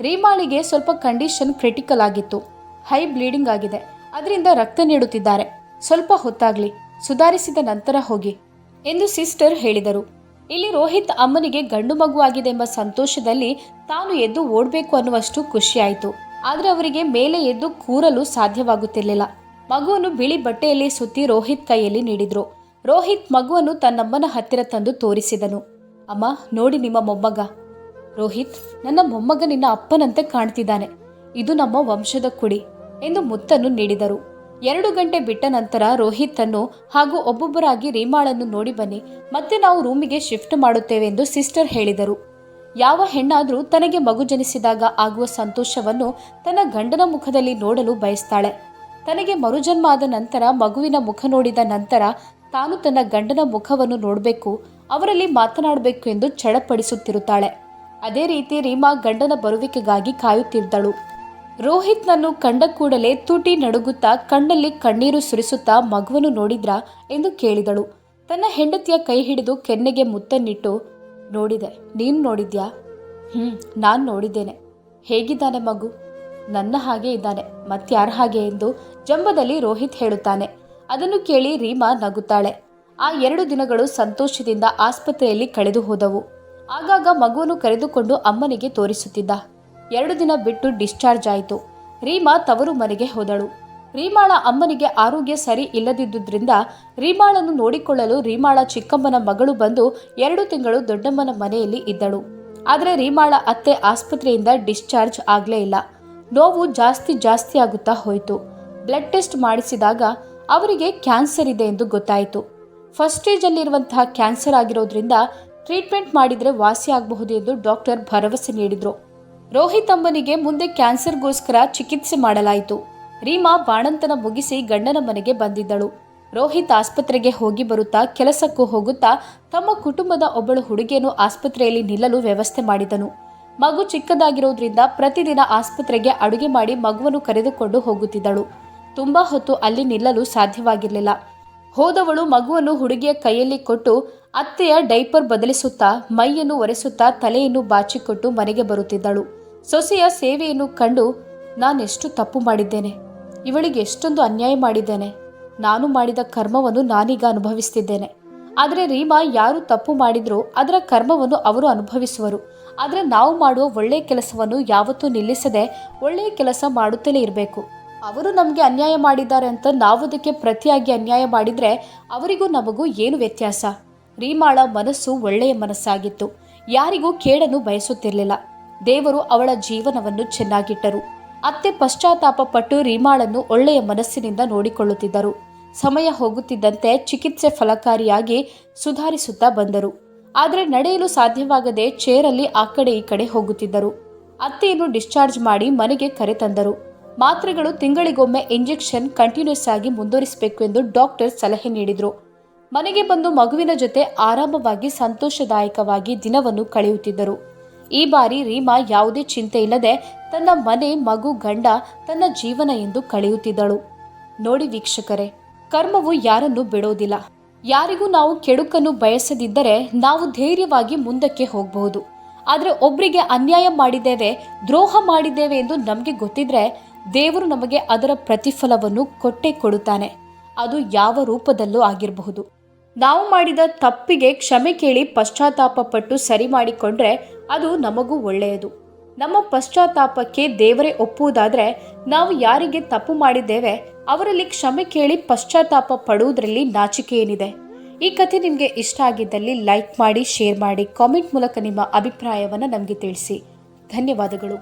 ರೀಮಾಳಿಗೆ ಸ್ವಲ್ಪ ಕಂಡೀಷನ್ ಕ್ರಿಟಿಕಲ್ ಆಗಿತ್ತು. ಹೈ ಬ್ಲೀಡಿಂಗ್ ಆಗಿದೆ. ಅದರಿಂದ ರಕ್ತ ನೀಡುತ್ತಿದ್ದಾರೆ. ಸ್ವಲ್ಪ ಹೊತ್ತಾಗ್ಲಿ. ಸುಧಾರಿಸಿದ ನಂತರ ಹೋಗಿ ಎಂದು ಸಿಸ್ಟರ್ ಹೇಳಿದರು. ಇಲ್ಲಿ ರೋಹಿತ್ ಅಮ್ಮನಿಗೆ ಗಂಡು ಮಗುವಾಗಿದೆ ಎಂಬ ಸಂತೋಷದಲ್ಲಿ ತಾನು ಎದ್ದು ಓಡಬೇಕು ಅನ್ನುವಷ್ಟು ಖುಷಿಯಾಯಿತು. ಆದರೆ ಅವರಿಗೆ ಮೇಲೆ ಎದ್ದು ಕೂರಲು ಸಾಧ್ಯವಾಗುತ್ತಿರಲಿಲ್ಲ. ಮಗುವನ್ನು ಬಿಳಿ ಬಟ್ಟೆಯಲ್ಲಿ ಸುತ್ತಿ ರೋಹಿತ್ ಕೈಯಲ್ಲಿ ನೀಡಿದ್ರು. ರೋಹಿತ್ ಮಗುವನ್ನು ತನ್ನಮ್ಮನ ಹತ್ತಿರ ತಂದು ತೋರಿಸಿದನು. ಅಮ್ಮ, ನೋಡಿ ನಿಮ್ಮ ಮೊಮ್ಮಗ. ರೋಹಿತ್, ನನ್ನ ಮೊಮ್ಮಗ ನಿನ್ನ ಅಪ್ಪನಂತೆ ಕಾಣ್ತಿದ್ದಾನೆ. ಇದು ನಮ್ಮ ವಂಶದ ಕುಡಿ ಎಂದು ಮುತ್ತನ್ನು ನೀಡಿದರು. ಎರಡು ಗಂಟೆ ಬಿಟ್ಟ ನಂತರ ರೋಹಿತ್ ಅನ್ನು ಹಾಗೂ ಒಬ್ಬೊಬ್ಬರಾಗಿ ರೀಮಾಳನ್ನು ನೋಡಿ ಬನ್ನಿ. ಮತ್ತೆ ನಾವು ರೂಮಿಗೆ ಶಿಫ್ಟ್ ಮಾಡುತ್ತೇವೆ ಎಂದು ಸಿಸ್ಟರ್ ಹೇಳಿದರು. ಯಾವ ಹೆಣ್ಣಾದರೂ ತನಗೆ ಮಗು ಜನಿಸಿದಾಗ ಆಗುವ ಸಂತೋಷವನ್ನು ತನ್ನ ಗಂಡನ ಮುಖದಲ್ಲಿ ನೋಡಲು ಬಯಸ್ತಾಳೆ. ತನಗೆ ಮರುಜನ್ಮ ಆದ ನಂತರ ಮಗುವಿನ ಮುಖ ನೋಡಿದ ನಂತರ ತಾನು ತನ್ನ ಗಂಡನ ಮುಖವನ್ನು ನೋಡಬೇಕು, ಅವರಲ್ಲಿ ಮಾತನಾಡಬೇಕು ಎಂದು ಚಡಪಡಿಸುತ್ತಿರುತ್ತಾಳೆ. ಅದೇ ರೀತಿ ರೀಮಾ ಗಂಡನ ಬರುವಿಕೆಗಾಗಿ ಕಾಯುತ್ತಿದ್ದಳು. ರೋಹಿತ್ನನ್ನು ಕಂಡ ಕೂಡಲೇ ತುಟಿ ನಡುಗುತ್ತಾ ಕಣ್ಣಲ್ಲಿ ಕಣ್ಣೀರು ಸುರಿಸುತ್ತಾ ಮಗುವನ್ನು ನೋಡಿದ್ರಾ ಎಂದು ಕೇಳಿದಳು. ತನ್ನ ಹೆಂಡತಿಯ ಕೈ ಹಿಡಿದು ಕೆನ್ನೆಗೆ ಮುತ್ತನ್ನಿಟ್ಟು, ನೋಡಿದೆ, ನೀನು ನೋಡಿದ್ಯಾ? ಹ್ಞೂ ನಾನು ನೋಡಿದ್ದೇನೆ. ಹೇಗಿದ್ದಾನೆ ಮಗು? ನನ್ನ ಹಾಗೆ ಇದ್ದಾನೆ ಮತ್ಯಾರ ಹಾಗೆ? ಎಂದು ಜಂಬದಲ್ಲಿ ರೋಹಿತ್ ಹೇಳುತ್ತಾನೆ. ಅದನ್ನು ಕೇಳಿ ರೀಮಾ ನಗುತ್ತಾಳೆ. ಆ ಎರಡು ದಿನಗಳು ಸಂತೋಷದಿಂದ ಆಸ್ಪತ್ರೆಯಲ್ಲಿ ಕಳೆದು ಹೋದವು ಆಗಾಗ ಮಗುವನ್ನು ಕರೆದುಕೊಂಡು ಅಮ್ಮನಿಗೆ ತೋರಿಸುತ್ತಿದ್ದ. ಎರಡು ದಿನ ಬಿಟ್ಟು ಡಿಸ್ಚಾರ್ಜ್ ಆಯಿತು. ರೀಮಾ ತವರು ಮನೆಗೆ ಹೋದಳು. ರೀಮಾಳ ಅಮ್ಮನಿಗೆ ಆರೋಗ್ಯ ಸರಿ ಇಲ್ಲದಿದ್ದುದರಿಂದ ರೀಮಾಳನ್ನು ನೋಡಿಕೊಳ್ಳಲು ರೀಮಾಳ ಚಿಕ್ಕಮ್ಮನ ಮಗಳು ಬಂದು ಎರಡು ತಿಂಗಳು ದೊಡ್ಡಮ್ಮನ ಮನೆಯಲ್ಲಿ ಇದ್ದಳು. ಆದರೆ ರೀಮಾಳ ಅತ್ತೆ ಆಸ್ಪತ್ರೆಯಿಂದ ಡಿಸ್ಚಾರ್ಜ್ ಆಗಲೇ ಇಲ್ಲ. ನೋವು ಜಾಸ್ತಿ ಜಾಸ್ತಿ ಆಗುತ್ತಾ ಹೋಯಿತು. ಬ್ಲಡ್ ಟೆಸ್ಟ್ ಮಾಡಿಸಿದಾಗ ಅವರಿಗೆ ಕ್ಯಾನ್ಸರ್ ಇದೆ ಎಂದು ಗೊತ್ತಾಯಿತು. ಫಸ್ಟ್ ಸ್ಟೇಜಲ್ಲಿರುವಂತಹ ಕ್ಯಾನ್ಸರ್ ಆಗಿರೋದ್ರಿಂದ ಟ್ರೀಟ್ಮೆಂಟ್ ಮಾಡಿದರೆ ವಾಸಿ ಆಗಬಹುದು ಎಂದು ಡಾಕ್ಟರ್ ಭರವಸೆ ನೀಡಿದರು. ರೋಹಿತ್ ಅಮ್ಮನಿಗೆ ಮುಂದೆ ಕ್ಯಾನ್ಸರ್ಗೋಸ್ಕರ ಚಿಕಿತ್ಸೆ ಮಾಡಲಾಯಿತು. ರೀಮಾ ಬಾಣಂತನ ಮುಗಿಸಿ ಗಂಡನ ಮನೆಗೆ ಬಂದಿದ್ದಳು. ರೋಹಿತ್ ಆಸ್ಪತ್ರೆಗೆ ಹೋಗಿ ಬರುತ್ತಾ ಕೆಲಸಕ್ಕೂ ಹೋಗುತ್ತಾ ತಮ್ಮ ಕುಟುಂಬದ ಒಬ್ಬಳು ಹುಡುಗಿಯನ್ನು ಆಸ್ಪತ್ರೆಯಲ್ಲಿ ನಿಲ್ಲಲು ವ್ಯವಸ್ಥೆ ಮಾಡಿದನು. ಮಗು ಚಿಕ್ಕದಾಗಿರೋದ್ರಿಂದ ಪ್ರತಿದಿನ ಆಸ್ಪತ್ರೆಗೆ ಅಡುಗೆ ಮಾಡಿ ಮಗುವನ್ನು ಕರೆದುಕೊಂಡು ಹೋಗುತ್ತಿದ್ದಳು. ತುಂಬಾ ಹೊತ್ತು ಅಲ್ಲಿ ನಿಲ್ಲಲು ಸಾಧ್ಯವಾಗಿರಲಿಲ್ಲ. ಹೋದವಳು ಮಗುವನ್ನು ಹುಡುಗಿಯ ಕೈಯಲ್ಲಿ ಕೊಟ್ಟು ಅತ್ತೆಯ ಡೈಪರ್ ಬದಲಿಸುತ್ತಾ ಮೈಯನ್ನು ಒರೆಸುತ್ತಾ ತಲೆಯನ್ನು ಬಾಚಿಕೊಟ್ಟು ಮನೆಗೆ ಬರುತ್ತಿದ್ದಳು. ಸೊಸೆಯ ಸೇವೆಯನ್ನು ಕಂಡು ನಾನೆಷ್ಟು ತಪ್ಪು ಮಾಡಿದ್ದೇನೆ. ಇವಳಿಗೆ ಎಷ್ಟೊಂದು ಅನ್ಯಾಯ ಮಾಡಿದ್ದೇನೆ. ನಾನು ಮಾಡಿದ ಕರ್ಮವನ್ನು ನಾನೀಗ ಅನುಭವಿಸ್ತಿದ್ದೇನೆ. ಆದರೆ ರೀಮಾ ಯಾರು ತಪ್ಪು ಮಾಡಿದ್ರೂ ಅದರ ಕರ್ಮವನ್ನು ಅವರು ಅನುಭವಿಸುವರು. ಆದರೆ ನಾವು ಮಾಡುವ ಒಳ್ಳೆಯ ಕೆಲಸವನ್ನು ಯಾವತ್ತೂ ನಿಲ್ಲಿಸದೆ ಒಳ್ಳೆಯ ಕೆಲಸ ಮಾಡುತ್ತಲೇ ಇರಬೇಕು. ಅವರು ನಮಗೆ ಅನ್ಯಾಯ ಮಾಡಿದ್ದಾರೆ ಅಂತ ನಾವು ಅದಕ್ಕೆ ಪ್ರತಿಯಾಗಿ ಅನ್ಯಾಯ ಮಾಡಿದರೆ ಅವರಿಗೂ ನಮಗೂ ಏನು ವ್ಯತ್ಯಾಸ? ರೀಮಾಳ ಮನಸ್ಸು ಒಳ್ಳೆಯ ಮನಸ್ಸಾಗಿತ್ತು. ಯಾರಿಗೂ ಕೇಳಲು ಬಯಸುತ್ತಿರಲಿಲ್ಲ. ದೇವರು ಅವಳ ಜೀವನವನ್ನು ಚೆನ್ನಾಗಿಟ್ಟರು. ಅತ್ತೆ ಪಶ್ಚಾತ್ತಾಪ ಪಟ್ಟು ರೀಮಾಳನ್ನು ಒಳ್ಳೆಯ ಮನಸ್ಸಿನಿಂದ ನೋಡಿಕೊಳ್ಳುತ್ತಿದ್ದರು. ಸಮಯ ಹೋಗುತ್ತಿದ್ದಂತೆ ಚಿಕಿತ್ಸೆ ಫಲಕಾರಿಯಾಗಿ ಸುಧಾರಿಸುತ್ತಾ ಬಂದರು. ಆದರೆ ನಡೆಯಲು ಸಾಧ್ಯವಾಗದೆ ಚೇರಲ್ಲಿ ಆ ಕಡೆ ಈ ಕಡೆ ಹೋಗುತ್ತಿದ್ದರು. ಅತ್ತೆಯನ್ನು ಡಿಸ್ಚಾರ್ಜ್ ಮಾಡಿ ಮನೆಗೆ ಕರೆತಂದರು ಮಾತ್ರೆಗಳು ತಿಂಗಳಿಗೊಮ್ಮೆ ಇಂಜೆಕ್ಷನ್ ಕಂಟಿನ್ಯೂಸ್ ಆಗಿ ಮುಂದುವರಿಸಬೇಕು ಎಂದು ಡಾಕ್ಟರ್ ಸಲಹೆ ನೀಡಿದರು. ಮನೆಗೆ ಬಂದು ಮಗುವಿನ ಜೊತೆ ಆರಾಮವಾಗಿ ಸಂತೋಷದಾಯಕವಾಗಿ ದಿನವನ್ನು ಕಳೆಯುತ್ತಿದ್ದರು. ಈ ಬಾರಿ ರೀಮಾ ಯಾವುದೇ ಚಿಂತೆ ಇಲ್ಲದೆ ತನ್ನ ಮನೆ, ಮಗು, ಗಂಡ ತನ್ನ ಜೀವನ ಎಂದು ಕಳೆಯುತ್ತಿದ್ದಳು. ನೋಡಿ ವೀಕ್ಷಕರೇ, ಕರ್ಮವು ಯಾರನ್ನು ಬಿಡೋದಿಲ್ಲ. ಯಾರಿಗೂ ನಾವು ಕೆಡುಕನ್ನು ಬಯಸದಿದ್ದರೆ ನಾವು ಧೈರ್ಯವಾಗಿ ಮುಂದಕ್ಕೆ ಹೋಗಬಹುದು. ಆದರೆ ಒಬ್ಬರಿಗೆ ಅನ್ಯಾಯ ಮಾಡಿದ್ದೇವೆ, ದ್ರೋಹ ಮಾಡಿದ್ದೇವೆ ಎಂದು ನಮಗೆ ಗೊತ್ತಿದ್ರೆ ದೇವರು ನಮಗೆ ಅದರ ಪ್ರತಿಫಲವನ್ನು ಕೊಟ್ಟೇ ಕೊಡುತ್ತಾನೆ. ಅದು ಯಾವ ರೂಪದಲ್ಲೂ ಆಗಿರಬಹುದು. ನಾವು ಮಾಡಿದ ತಪ್ಪಿಗೆ ಕ್ಷಮೆ ಕೇಳಿ ಪಶ್ಚಾತ್ತಾಪ ಪಟ್ಟು ಸರಿ ಮಾಡಿಕೊಂಡ್ರೆ ಅದು ನಮಗೂ ಒಳ್ಳೆಯದು. ನಮ್ಮ ಪಶ್ಚಾತ್ತಾಪಕ್ಕೆ ದೇವರೇ ಒಪ್ಪುವುದಾದರೆ ನಾವು ಯಾರಿಗೆ ತಪ್ಪು ಮಾಡಿದ್ದೇವೆ, ಅವರಲ್ಲಿ ಕ್ಷಮೆ ಕೇಳಿ ಪಶ್ಚಾತ್ತಾಪ ಪಡುವುದರಲ್ಲಿ ನಾಚಿಕೆ ಏನಿದೆ? ಈ ಕಥೆ ನಿಮಗೆ ಇಷ್ಟ ಆಗಿದ್ದಲ್ಲಿ ಲೈಕ್ ಮಾಡಿ, ಶೇರ್ ಮಾಡಿ, ಕಾಮೆಂಟ್ ಮೂಲಕ ನಿಮ್ಮ ಅಭಿಪ್ರಾಯವನ್ನು ನಮಗೆ ತಿಳಿಸಿ. ಧನ್ಯವಾದಗಳು.